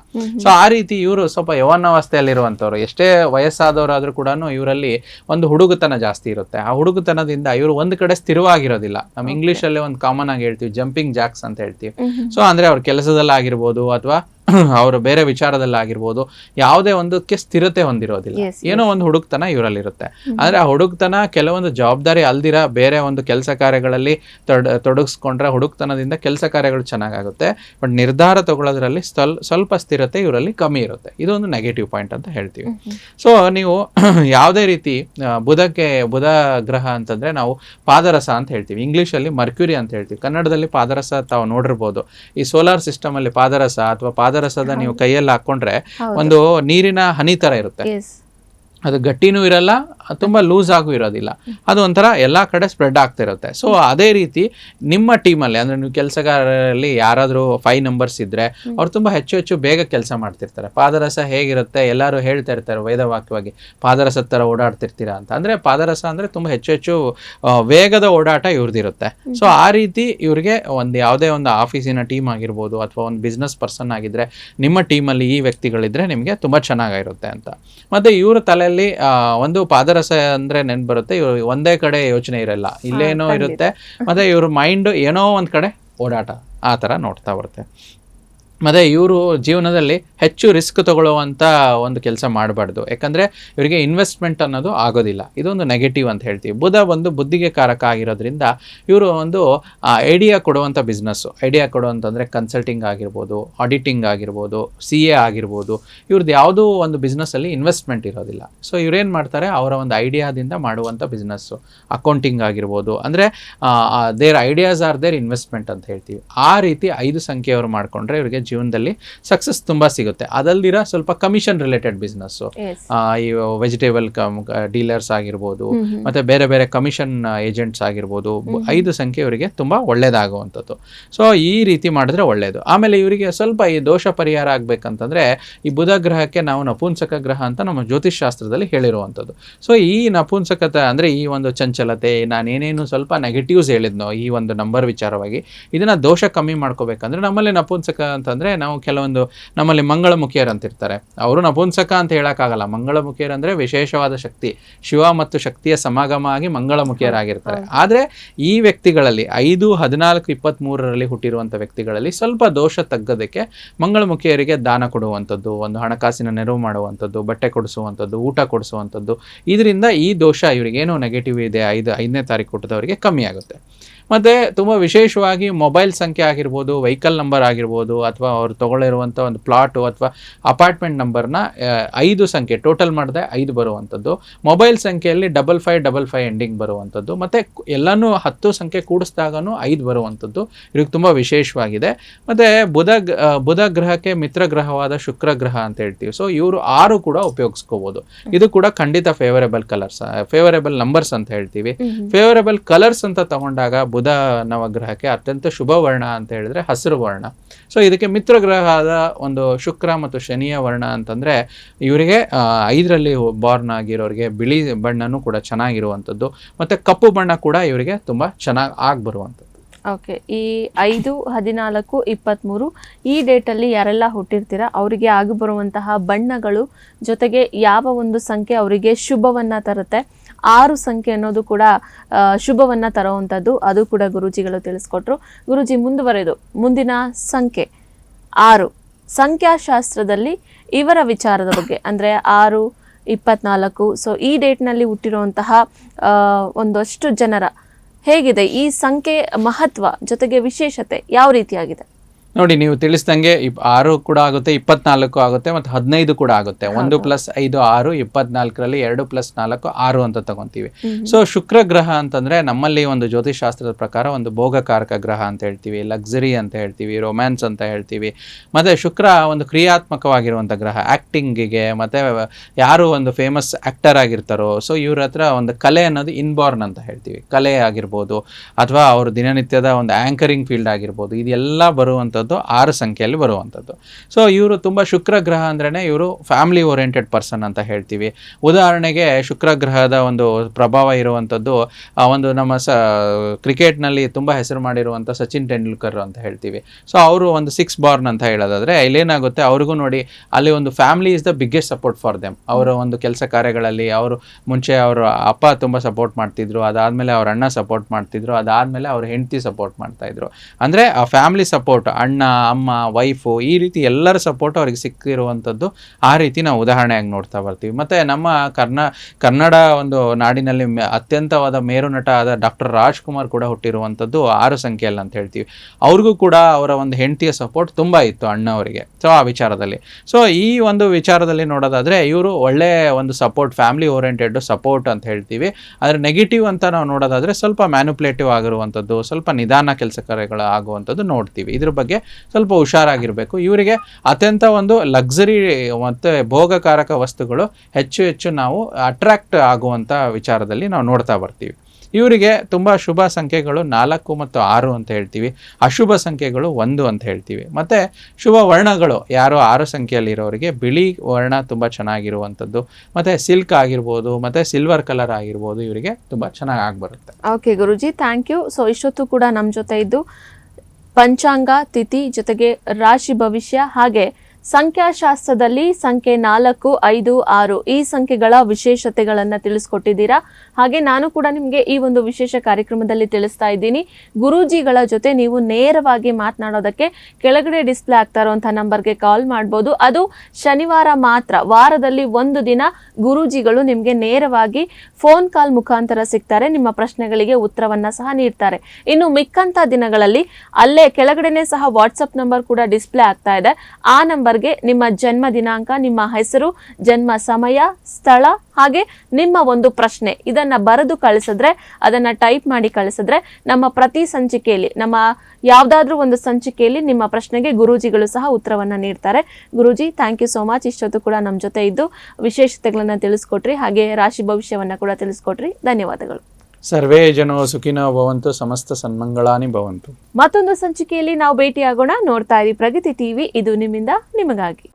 ಸೊ ಆ ರೀತಿ ಇವರು ಸ್ವಲ್ಪ ಯವನಾವಸ್ಥೆಯಲ್ಲಿರುವಂಥವ್ರು ಎಷ್ಟೇ ವಯಸ್ಸಾದವರಾದರೂ ಕೂಡ ಇವರಲ್ಲಿ ಒಂದು ಹುಡುಗುತನ ಜಾಸ್ತಿ ಇರುತ್ತೆ. ಆ ಹುಡುಗುತನದಿಂದ ಇವರು ಒಂದು ಕಡೆ ಸ್ಥಿರವಾಗಿರೋದಿಲ್ಲ. ನಮ್ಮ ಇಂಗ್ಲೀಷಲ್ಲೇ ಅಲ್ಲಿ ಒಂದು ಕಾಮನ್ ಆಗಿ ಹೇಳ್ತೀವಿ ಜಂಪಿಂಗ್ ಜಾಕ್ಸ್ ಅಂತ ಹೇಳ್ತೀವಿ. ಸೊ ಅಂದ್ರೆ ಅವ್ರ ಕೆಲಸದಲ್ಲಾಗಿರ್ಬೋದು ಅಥವಾ ಅವರು ಬೇರೆ ವಿಚಾರದಲ್ಲಾಗಿರ್ಬೋದು ಯಾವುದೇ ಒಂದಕ್ಕೆ ಸ್ಥಿರತೆ ಹೊಂದಿರೋದಿಲ್ಲ. ಏನೋ ಒಂದು ಹುಡುಕ್ತನ ಇವರಲ್ಲಿರುತ್ತೆ. ಅಂದ್ರೆ ಆ ಹುಡುಕ್ತನ ಕೆಲವೊಂದು ಜವಾಬ್ದಾರಿ ಅಲ್ದಿರ ಬೇರೆ ಒಂದು ಕೆಲಸ ಕಾರ್ಯಗಳಲ್ಲಿ ತೊಡ ತೊಡಗಿಸ್ಕೊಂಡ್ರೆ ಹುಡುಕ್ತನದಿಂದ ಕೆಲಸ ಕಾರ್ಯಗಳು ಚೆನ್ನಾಗಾಗುತ್ತೆ. ಬಟ್ ನಿರ್ಧಾರ ತಗೊಳ್ಳೋದ್ರಲ್ಲಿ ಸ್ವಲ್ ಸ್ವಲ್ಪ ಸ್ಥಿರತೆ ಇವರಲ್ಲಿ ಕಮ್ಮಿ ಇರುತ್ತೆ. ಇದೊಂದು ನೆಗೆಟಿವ್ ಪಾಯಿಂಟ್ ಅಂತ ಹೇಳ್ತೀವಿ. ಸೊ ನೀವು ಯಾವುದೇ ರೀತಿ ಬುಧಕ್ಕೆ ಬುಧ ಗ್ರಹ ಅಂತಂದ್ರೆ ನಾವು ಪಾದರಸ ಅಂತ ಹೇಳ್ತೀವಿ. ಇಂಗ್ಲೀಷಲ್ಲಿ ಮರ್ಕ್ಯೂರಿ ಅಂತ ಹೇಳ್ತೀವಿ. ಕನ್ನಡದಲ್ಲಿ ಪಾದರಸ ತಾವು ನೋಡಿರ್ಬೋದು. ಈ ಸೋಲಾರ್ ಸಿಸ್ಟಮ್ ಅಲ್ಲಿ ಪಾದರಸ ಅಥವಾ ಪಾದರಸದ ನೀವು ಕೈಯಲ್ಲಿ ಹಾಕೊಂಡ್ರೆ ಒಂದು ನೀರಿನ ಹನಿ ತರ ಇರುತ್ತೆ. ಅದು ಗಟ್ಟಿನೂ ಇರಲ್ಲ ತುಂಬಾ ಲೂಸ್ ಆಗು ಇರೋದಿಲ್ಲ. ಅದು ಒಂಥರ ಎಲ್ಲಾ ಕಡೆ ಸ್ಪ್ರೆಡ್ ಆಗ್ತಿರುತ್ತೆ ಸೊ ಅದೇ ರೀತಿ ನಿಮ್ಮ ಟೀಮಲ್ಲಿ ಅಂದ್ರೆ ನೀವು ಕೆಲಸಗಾರರಲ್ಲಿ ಯಾರಾದರೂ ಫೈವ್ ನಂಬರ್ಸ್ ಇದ್ದರೆ ಅವ್ರು ತುಂಬಾ ಹೆಚ್ಚು ಹೆಚ್ಚು ಬೇಗ ಕೆಲಸ ಮಾಡ್ತಿರ್ತಾರೆ. ಪಾದರಸ ಹೇಗಿರುತ್ತೆ? ಎಲ್ಲರೂ ಹೇಳ್ತಾ ಇರ್ತಾರೆ ವೇದವಾಕ್ಯವಾಗಿ ಪಾದರಸ ಥರ ಓಡಾಡ್ತಿರ್ತೀರಾ ಅಂತ. ಅಂದರೆ ಪಾದರಸ ಅಂದ್ರೆ ತುಂಬಾ ಹೆಚ್ಚು ಹೆಚ್ಚು ವೇಗದ ಓಡಾಟ ಇವ್ರದಿರುತ್ತೆ. ಸೊ ಆ ರೀತಿ ಇವ್ರಿಗೆ ಒಂದು ಯಾವುದೇ ಒಂದು ಆಫೀಸಿನ ಟೀಮ್ ಆಗಿರ್ಬೋದು ಅಥವಾ ಒಂದು ಬಿಸ್ನೆಸ್ ಪರ್ಸನ್ ಆಗಿದ್ರೆ ನಿಮ್ಮ ಟೀಮಲ್ಲಿ ಈ ವ್ಯಕ್ತಿಗಳಿದ್ರೆ ನಿಮಗೆ ತುಂಬಾ ಚೆನ್ನಾಗಿರುತ್ತೆ ಅಂತ. ಮತ್ತೆ ಇವ್ರ ತಲೆಯಲ್ಲಿ ಒಂದು ಒಂದು ಪಾದರಸ ಅಂದ್ರೆ ನೆನ್ಪು ಬರುತ್ತೆ. ಇವ್ರು ಒಂದೇ ಕಡೆ ಯೋಚನೆ ಇರಲ್ಲ. ಇಲ್ಲೇನೋ ಇರುತ್ತೆ. ಮತ್ತೆ ಇವ್ರ ಮೈಂಡ್ ಏನೋ ಒಂದ್ ಕಡೆ ಓಡಾಟ. ಆ ತರ ನೋಡ್ತಾ ಬರುತ್ತೆ. ಮತ್ತೆ ಇವರು ಜೀವನದಲ್ಲಿ ಹೆಚ್ಚು ರಿಸ್ಕ್ ತಗೊಳ್ಳುವಂಥ ಒಂದು ಕೆಲಸ ಮಾಡಬಾರ್ದು. ಯಾಕಂದರೆ ಇವರಿಗೆ ಇನ್ವೆಸ್ಟ್ಮೆಂಟ್ ಅನ್ನೋದು ಆಗೋದಿಲ್ಲ. ಇದೊಂದು ನೆಗೆಟಿವ್ ಅಂತ ಹೇಳ್ತೀವಿ. ಬುಧ ಒಂದು ಬುದ್ಧಿಗೆ ಕಾರಕ ಆಗಿರೋದ್ರಿಂದ ಇವರು ಒಂದು ಐಡಿಯಾ ಕೊಡುವಂಥ ಬಿಸ್ನೆಸ್ಸು ಐಡಿಯಾ ಕೊಡುವಂತಂದರೆ ಕನ್ಸಲ್ಟಿಂಗ್ ಆಗಿರ್ಬೋದು ಆಡಿಟಿಂಗ್ ಆಗಿರ್ಬೋದು ಸಿ ಎ ಆಗಿರ್ಬೋದು. ಇವ್ರದ್ದು ಯಾವುದೂ ಒಂದು ಬಿಸ್ನೆಸ್ಸಲ್ಲಿ ಇನ್ವೆಸ್ಟ್ಮೆಂಟ್ ಇರೋದಿಲ್ಲ. ಸೊ ಇವ್ರೇನು ಮಾಡ್ತಾರೆ? ಅವರ ಒಂದು ಐಡಿಯಾದಿಂದ ಮಾಡುವಂಥ ಬಿಸ್ನೆಸ್ಸು ಅಕೌಂಟಿಂಗ್ ಆಗಿರ್ಬೋದು. ಅಂದರೆ their ideas are their investment ಅಂತ ಹೇಳ್ತೀವಿ. ಆ ರೀತಿ ಐದು ಸಂಖ್ಯೆಯವರು ಮಾಡ್ಕೊಂಡ್ರೆ ಇವರಿಗೆ ಜೀವನದಲ್ಲಿ ಸಕ್ಸಸ್ ತುಂಬಾ ಸಿಗುತ್ತೆ. ಅದಲ್ದಿರ ಸ್ವಲ್ಪ ಕಮಿಷನ್ ರಿಲೇಟೆಡ್ ಬಿಸ್ನೆಸ್ ಈ ವೆಜಿಟೇಬಲ್ ಡೀಲರ್ಸ್ ಆಗಿರ್ಬೋದು ಮತ್ತೆ ಬೇರೆ ಬೇರೆ ಕಮಿಷನ್ ಏಜೆಂಟ್ಸ್ ಆಗಿರ್ಬೋದು ಐದು ಸಂಖ್ಯೆ ಇವರಿಗೆ ತುಂಬಾ ಒಳ್ಳೇದಾಗುವಂಥದ್ದು. ಸೊ ಈ ರೀತಿ ಮಾಡಿದ್ರೆ ಒಳ್ಳೇದು. ಆಮೇಲೆ ಇವರಿಗೆ ಸ್ವಲ್ಪ ಈ ದೋಷ ಪರಿಹಾರ ಆಗ್ಬೇಕಂತಂದ್ರೆ ಈ ಬುಧ ಗ್ರಹಕ್ಕೆ ನಾವು ನಪುಂಸಕ ಗ್ರಹ ಅಂತ ನಮ್ಮ ಜ್ಯೋತಿಷ್ ಶಾಸ್ತ್ರದಲ್ಲಿ ಹೇಳಿರುವಂಥದ್ದು. ಸೊ ಈ ನಪುಂಸಕತೆ ಅಂದ್ರೆ ಈ ಒಂದು ಚಂಚಲತೆ ನಾನೇನೇನು ಸ್ವಲ್ಪ ನೆಗೆಟಿವ್ಸ್ ಹೇಳಿದ್ನೋ ಈ ಒಂದು ನಂಬರ್ ವಿಚಾರವಾಗಿ ಇದನ್ನ ದೋಷ ಕಮ್ಮಿ ಮಾಡ್ಕೋಬೇಕಂದ್ರೆ ನಮ್ಮಲ್ಲಿ ನಪುಂಸಕ ಅಂತಂದ್ರೆ ನಾವು ಕೆಲವೊಂದು ನಮ್ಮಲ್ಲಿ ಮಂಗಳಮುಖಿಯರು ಅಂತ ಇರ್ತಾರೆ ಅವರು ನಪುಂಸಕ ಅಂತ ಹೇಳೋಕ್ಕಾಗಲ್ಲ. ಮಂಗಳಮುಖಿಯರು ಅಂದರೆ ವಿಶೇಷವಾದ ಶಕ್ತಿ. ಶಿವ ಮತ್ತು ಶಕ್ತಿಯ ಸಮಾಗಮ ಆಗಿ ಮಂಗಳಮುಖಿಯರಾಗಿರ್ತಾರೆ ಆದರೆ ಈ ವ್ಯಕ್ತಿಗಳಲ್ಲಿ ಐದು ಹದಿನಾಲ್ಕು ಇಪ್ಪತ್ತ್ಮೂರರಲ್ಲಿ ಹುಟ್ಟಿರುವಂಥ ವ್ಯಕ್ತಿಗಳಲ್ಲಿ ಸ್ವಲ್ಪ ದೋಷ ತಗ್ಗೋದಕ್ಕೆ ಮಂಗಳಮುಖಿಯರಿಗೆ ದಾನ ಕೊಡುವಂಥದ್ದು ಒಂದು ಹಣಕಾಸಿನ ನೆರವು ಮಾಡುವಂಥದ್ದು ಬಟ್ಟೆ ಕೊಡಿಸುವಂಥದ್ದು ಊಟ ಕೊಡಿಸುವಂಥದ್ದು. ಇದರಿಂದ ಈ ದೋಷ ಇವರಿಗೇನೋ ನೆಗೆಟಿವ್ ಇದೆ ಐದು ಐದನೇ ತಾರೀಕು ಹುಟ್ಟಿದವರಿಗೆ ಕಮ್ಮಿ ಆಗುತ್ತೆ. ಮತ್ತೆ ತುಂಬ ವಿಶೇಷವಾಗಿ ಮೊಬೈಲ್ ಸಂಖ್ಯೆ ಆಗಿರ್ಬೋದು ವೆಹಿಕಲ್ ನಂಬರ್ ಆಗಿರ್ಬೋದು ಅಥವಾ ಅವ್ರು ತೊಗೊಳಿರುವಂಥ ಒಂದು ಪ್ಲಾಟು ಅಥವಾ ಅಪಾರ್ಟ್ಮೆಂಟ್ ನಂಬರ್ನ ಐದು ಸಂಖ್ಯೆ ಟೋಟಲ್ ಮಾಡಿದೆ ಐದು ಬರುವಂಥದ್ದು ಮೊಬೈಲ್ ಸಂಖ್ಯೆಯಲ್ಲಿ double five double five ending ಬರುವಂಥದ್ದು ಮತ್ತು ಎಲ್ಲನೂ ಹತ್ತು ಸಂಖ್ಯೆ ಕೂಡಿಸಿದಾಗನೂ ಐದು ಬರುವಂಥದ್ದು ಇವ್ರಿಗೆ ತುಂಬ ವಿಶೇಷವಾಗಿದೆ. ಮತ್ತು ಬುಧ ಬುಧ ಗ್ರಹಕ್ಕೆ ಮಿತ್ರ ಗ್ರಹವಾದ ಶುಕ್ರ ಗ್ರಹ ಅಂತ ಹೇಳ್ತೀವಿ. ಸೊ ಇವರು ಆರು ಕೂಡ ಉಪಯೋಗಿಸ್ಕೋಬೋದು. ಇದು ಕೂಡ ಖಂಡಿತ ಫೇವರೇಬಲ್ ಕಲರ್ಸ್ ಫೇವರೇಬಲ್ ನಂಬರ್ಸ್ ಅಂತ ಹೇಳ್ತೀವಿ. ಫೇವರೇಬಲ್ ಕಲರ್ಸ್ ಅಂತ ತಗೊಂಡಾಗ ಬುಧ ನವಗ್ರಹಕ್ಕೆ ಅತ್ಯಂತ ಶುಭ ವರ್ಣ ಅಂತ ಹೇಳಿದ್ರೆ ಹಸಿರು ವರ್ಣ. ಸೊ ಇದಕ್ಕೆ ಮಿತ್ರ ಗ್ರಹದ ಒಂದು ಶುಕ್ರ ಮತ್ತು ಶನಿಯ ವರ್ಣ ಅಂತಂದ್ರೆ ಇವರಿಗೆ ಐದರಲ್ಲಿ ಬಾರ್ನ್ ಆಗಿರೋರಿಗೆ ಬಿಳಿ ಬಣ್ಣನೂ ಕೂಡ ಚೆನ್ನಾಗಿರುವಂಥದ್ದು ಮತ್ತೆ ಕಪ್ಪು ಬಣ್ಣ ಕೂಡ ಇವರಿಗೆ ತುಂಬಾ ಚೆನ್ನಾಗಿ ಆಗಿ ಬರುವಂಥದ್ದು ಓಕೆ ಈ ಐದು, ಹದಿನಾಲ್ಕು ಇಪ್ಪತ್ತ್ಮೂರು ಈ ಡೇಟಲ್ಲಿ ಯಾರೆಲ್ಲ ಹುಟ್ಟಿರ್ತೀರಾ ಅವರಿಗೆ ಆಗಿ ಬರುವಂತಹ ಬಣ್ಣಗಳು ಜೊತೆಗೆ ಯಾವ ಒಂದು ಸಂಖ್ಯೆ ಅವರಿಗೆ ಶುಭವನ್ನು ತರುತ್ತೆ? ಆರು ಸಂಖ್ಯೆ ಅನ್ನೋದು ಕೂಡ ಶುಭವನ್ನು ತರುವಂಥದ್ದು ಅದು ಕೂಡ ಗುರುಜಿಗಳು ತಿಳಿಸ್ಕೊಟ್ರು. ಗುರುಜಿ, ಮುಂದುವರೆದು. ಮುಂದಿನ ಸಂಖ್ಯೆ ಆರು. ಸಂಖ್ಯಾಶಾಸ್ತ್ರದಲ್ಲಿ ಇವರ ವಿಚಾರದ ಬಗ್ಗೆ. ಅಂದರೆ ಆರು, ಇಪ್ಪತ್ನಾಲ್ಕು. ಸೊ ಈ ಡೇಟ್ನಲ್ಲಿ ಹುಟ್ಟಿರುವಂತಹ ಒಂದಷ್ಟು ಜನರ ಹೇಗಿದೆ? ಈ ಸಂಖ್ಯೆ ಮಹತ್ವ ಜೊತೆಗೆ ವಿಶೇಷತೆ ಯಾವ ರೀತಿಯಾಗಿದೆ? ನೋಡಿ ನೀವು ತಿಳಿಸ್ದಂಗೆ ಇಪ್ ಆರು ಕೂಡ ಆಗುತ್ತೆ ಇಪ್ಪತ್ನಾಲ್ಕು ಆಗುತ್ತೆ ಮತ್ತು ಹದಿನೈದು ಕೂಡ ಆಗುತ್ತೆ. ಒಂದು ಪ್ಲಸ್ ಐದು ಆರು ಇಪ್ಪತ್ನಾಲ್ಕರಲ್ಲಿ ಎರಡು ಪ್ಲಸ್ ನಾಲ್ಕು ಆರು ಅಂತ ತಗೊಂತೀವಿ. ಸೊ ಶುಕ್ರ ಗ್ರಹ ಅಂತಂದ್ರೆ ನಮ್ಮಲ್ಲಿ ಒಂದು ಜ್ಯೋತಿಷ್ ಶಾಸ್ತ್ರದ ಪ್ರಕಾರ ಒಂದು ಭೋಗಕಾರಕ ಗ್ರಹ ಅಂತ ಹೇಳ್ತೀವಿ ಲಕ್ಸರಿ ಅಂತ ಹೇಳ್ತೀವಿ ರೊಮ್ಯಾನ್ಸ್ ಅಂತ ಹೇಳ್ತೀವಿ. ಮತ್ತೆ ಶುಕ್ರ ಒಂದು ಕ್ರಿಯಾತ್ಮಕವಾಗಿರುವಂಥ ಗ್ರಹ ಆ್ಯಕ್ಟಿಂಗಿಗೆ ಮತ್ತೆ ಯಾರು ಒಂದು ಫೇಮಸ್ ಆ್ಯಕ್ಟರ್ ಆಗಿರ್ತಾರೋ ಸೊ ಇವ್ರ ಹತ್ರ ಒಂದು ಕಲೆ ಅನ್ನೋದು ಇನ್ಬಾರ್ನ್ ಅಂತ ಹೇಳ್ತೀವಿ. ಕಲೆ ಆಗಿರ್ಬೋದು ಅಥವಾ ಅವ್ರ ದಿನನಿತ್ಯದ ಒಂದು ಆ್ಯಂಕರಿಂಗ್ ಫೀಲ್ಡ್ ಆಗಿರ್ಬೋದು ಇದೆಲ್ಲ ಬರುವಂಥದ್ದು ಆರು ಸಂಖ್ಯೆಯಲ್ಲಿ ಬರುವಂಥದ್ದು ಸೊ ಇವರು ತುಂಬ ಶುಕ್ರ ಗ್ರಹ ಅಂದ್ರೇ ಇವರು ಫ್ಯಾಮಿಲಿ ಓರಿಯೆಂಟೆಡ್ ಪರ್ಸನ್ ಅಂತ ಹೇಳ್ತೀವಿ. ಉದಾಹರಣೆಗೆ ಶುಕ್ರ ಗ್ರಹದ ಒಂದು ಪ್ರಭಾವ ಇರುವಂಥದ್ದು ಒಂದು ನಮ್ಮ ಸ ಕ್ರಿಕೆಟ್ನಲ್ಲಿ ತುಂಬ ಹೆಸರು ಮಾಡಿರುವಂಥ ಸಚಿನ್ ತೆಂಡೂಲ್ಕರ್ ಅಂತ ಹೇಳ್ತೀವಿ. ಸೊ ಅವರು ಒಂದು ಸಿಕ್ಸ್ ಬಾರ್ನ್ ಅಂತ ಹೇಳೋದಾದ್ರೆ ಇಲ್ಲೇನಾಗುತ್ತೆ, ಅವ್ರಿಗೂ ನೋಡಿ ಅಲ್ಲಿ ಒಂದು family is the biggest support for them ಅವರ ಒಂದು ಕೆಲಸ ಕಾರ್ಯಗಳಲ್ಲಿ ಅವರು ಮುಂಚೆ ಅವರ ಅಪ್ಪ ತುಂಬ ಸಪೋರ್ಟ್ ಮಾಡ್ತಿದ್ರು, ಅದಾದಮೇಲೆ ಅವ್ರ ಅಣ್ಣ ಸಪೋರ್ಟ್ ಮಾಡ್ತಿದ್ರು, ಅದಾದಮೇಲೆ ಅವ್ರ ಹೆಂಡತಿ ಸಪೋರ್ಟ್ ಮಾಡ್ತಾ ಇದ್ರು. ಅಂದರೆ ಆ ಫ್ಯಾಮಿಲಿ ಸಪೋರ್ಟ್ ಅಮ್ಮ ವೈಫು ಈ ರೀತಿ ಎಲ್ಲರ ಸಪೋರ್ಟ್ ಅವ್ರಿಗೆ ಸಿಕ್ಕಿರುವಂಥದ್ದು ಆ ರೀತಿ ನಾವು ಉದಾಹರಣೆಯಾಗಿ ನೋಡ್ತಾ ಬರ್ತೀವಿ. ಮತ್ತು ನಮ್ಮ ಕರ್ನಾ, ಕನ್ನಡ ಒಂದು ನಾಡಿನಲ್ಲಿ ಅತ್ಯಂತವಾದ ಮೇರು ನಟ ಆದ ಡಾಕ್ಟರ್ ರಾಜ್ಕುಮಾರ್ ಕೂಡ ಹುಟ್ಟಿರುವಂಥದ್ದು ಆರು ಸಂಖ್ಯೆಯಲ್ಲಿ ಅಂತ ಹೇಳ್ತೀವಿ. ಅವ್ರಿಗೂ ಕೂಡ ಅವರ ಒಂದು ಹೆಂಡತಿಯ ಸಪೋರ್ಟ್ ತುಂಬ ಇತ್ತು ಅಣ್ಣವರಿಗೆ ಸೊ ಆ ವಿಚಾರದಲ್ಲಿ. ಸೊ ಈ ಒಂದು ವಿಚಾರದಲ್ಲಿ ನೋಡೋದಾದರೆ ಇವರು ಒಳ್ಳೆ ಒಂದು ಸಪೋರ್ಟ್ ಫ್ಯಾಮಿಲಿ ಓರಿಯೆಂಟೆಡ್ ಸಪೋರ್ಟ್ ಅಂತ ಹೇಳ್ತೀವಿ. ಆದರೆ ನೆಗೆಟಿವ್ ಅಂತ ನಾವು ನೋಡೋದಾದರೆ ಸ್ವಲ್ಪ ಮ್ಯಾನುಪ್ಲೇಟಿವ್ ಆಗಿರುವಂಥದ್ದು, ಸ್ವಲ್ಪ ನಿಧಾನ ಕೆಲಸ ಕಾರ್ಯಗಳು ಆಗುವಂಥದ್ದು ನೋಡ್ತೀವಿ. ಇದ್ರ ಬಗ್ಗೆ ಸ್ವಲ್ಪ ಹುಷಾರಾಗಿರಬೇಕು. ಇವರಿಗೆ ಅತ್ಯಂತ ಒಂದು ಲಕ್ಸರಿ ಮತ್ತು ಭೋಗಕಾರಕ ವಸ್ತುಗಳು ಹೆಚ್ಚು ಹೆಚ್ಚು ನಾವು ಅಟ್ರಾಕ್ಟ್ ಆಗುವಂಥ ವಿಚಾರದಲ್ಲಿ ನಾವು ನೋಡ್ತಾ ಬರ್ತೀವಿ. ಇವರಿಗೆ ತುಂಬ ಶುಭ ಸಂಖ್ಯೆಗಳು ನಾಲ್ಕು ಮತ್ತು ಆರು ಅಂತ ಹೇಳ್ತೀವಿ. ಅಶುಭ ಸಂಖ್ಯೆಗಳು ಒಂದು ಅಂತ ಹೇಳ್ತೀವಿ. ಮತ್ತು ಶುಭ ವರ್ಣಗಳು ಯಾರು ಆರು ಸಂಖ್ಯೆಯಲ್ಲಿರೋರಿಗೆ ಬಿಳಿ ವರ್ಣ ತುಂಬ ಚೆನ್ನಾಗಿರುವಂಥದ್ದು ಮತ್ತು ಸಿಲ್ಕ್ ಆಗಿರ್ಬೋದು, ಮತ್ತು ಸಿಲ್ವರ್ ಕಲರ್ ಆಗಿರ್ಬೋದು ಇವರಿಗೆ ತುಂಬ ಚೆನ್ನಾಗಿ ಆಗಿಬರುತ್ತೆ. Okay Guruji thank you so ಇಷ್ಟೊತ್ತು ಕೂಡ ನಮ್ಮ ಜೊತೆ ಇದ್ದು ಪಂಚಾಂಗ ತಿಥಿ ಜೊತೆಗೆ ರಾಶಿ ಭವಿಷ್ಯ ಹಾಗೆ ಸಂಖ್ಯಾಶಾಸ್ತ್ರದಲ್ಲಿ ಸಂಖ್ಯೆ ನಾಲ್ಕು, ಐದು, ಆರು ಈ ಸಂಖ್ಯೆಗಳ ವಿಶೇಷತೆಗಳನ್ನು ತಿಳಿಸ್ಕೊಟ್ಟಿದ್ದೀರಾ? ಹಾಗೆ ನಾನು ಕೂಡ ನಿಮಗೆ ಈ ಒಂದು ವಿಶೇಷ ಕಾರ್ಯಕ್ರಮದಲ್ಲಿ ತಿಳಿಸ್ತಾ ಇದ್ದೀನಿ. ಗುರೂಜಿಗಳ ಜೊತೆ ನೀವು ನೇರವಾಗಿ ಮಾತನಾಡೋದಕ್ಕೆ ಕೆಳಗಡೆ ಡಿಸ್ಪ್ಲೇ ಆಗ್ತಾ ಇರುವಂತಹ ನಂಬರ್ಗೆ ಕಾಲ್ ಮಾಡ್ಬೋದು. ಅದು ಶನಿವಾರ ಮಾತ್ರ, ವಾರದಲ್ಲಿ ಒಂದು ದಿನ ಗುರೂಜಿಗಳು ನಿಮಗೆ ನೇರವಾಗಿ ಫೋನ್ ಕಾಲ್ ಮುಖಾಂತರ ಸಿಗ್ತಾರೆ, ನಿಮ್ಮ ಪ್ರಶ್ನೆಗಳಿಗೆ ಉತ್ತರವನ್ನು ಸಹ ನೀಡ್ತಾರೆ. ಇನ್ನು ಮಿಕ್ಕಂತ ದಿನಗಳಲ್ಲಿ ಅಲ್ಲೇ ಕೆಳಗಡೆನೆ ಸಹ ವಾಟ್ಸಪ್ ನಂಬರ್ ಕೂಡ ಡಿಸ್ಪ್ಲೇ ಆಗ್ತಾ ಇದೆ. ಆ ನಂಬರ್ಗೆ ನಿಮ್ಮ ಜನ್ಮ ದಿನಾಂಕ, ನಿಮ್ಮ ಹೆಸರು, ಜನ್ಮ ಸಮಯ, ಸ್ಥಳ ಹಾಗೆ ನಿಮ್ಮ ಒಂದು ಪ್ರಶ್ನೆ. ಇದನ್ನ ಬರೆದು ಕಳಿಸಿದ್ರೆ, ಅದನ್ನ ಟೈಪ್ ಮಾಡಿ ಕಳಿಸಿದ್ರೆ ನಮ್ಮ ಪ್ರತಿ ಸಂಚಿಕೆಯಲ್ಲಿ, ನಮ್ಮ ಯಾವ್ದಾದ್ರೂ ಒಂದು ಸಂಚಿಕೆಯಲ್ಲಿ ನಿಮ್ಮ ಪ್ರಶ್ನೆಗೆ ಗುರೂಜಿಗಳು ಸಹ ಉತ್ತರವನ್ನ ನೀಡ್ತಾರೆ. Guruji thank you so much ಇಷ್ಟೊತ್ತು ಕೂಡ ನಮ್ಮ ಜೊತೆ ಇದ್ದು. ವಿಶೇಷತೆಗಳನ್ನ ತಿಳಿಸ್ಕೊಟ್ರಿ. ಹಾಗೆ ರಾಶಿ ಭವಿಷ್ಯವನ್ನ ಕೂಡ ತಿಳಿಸ್ಕೊಟ್ರಿ. ಧನ್ಯವಾದಗಳು. ಸರ್ವೇ ಜನೋ ಸುಖಿನೋ ಭವಂತು, ಸಮಸ್ತ ಸನ್ಮಂಗಳಾನಿ ಭವಂತು. ಮತ್ತೊಂದು ಸಂಚಿಕೆಯಲ್ಲಿ ನಾವು ಭೇಟಿಯಾಗೋಣ. ನೋಡ್ತಾ ಇರಿ ಪ್ರಗತಿ ಟಿವಿ ಇದು ನಿಮ್ಮಿಂದ, ನಿಮಗಾಗಿ.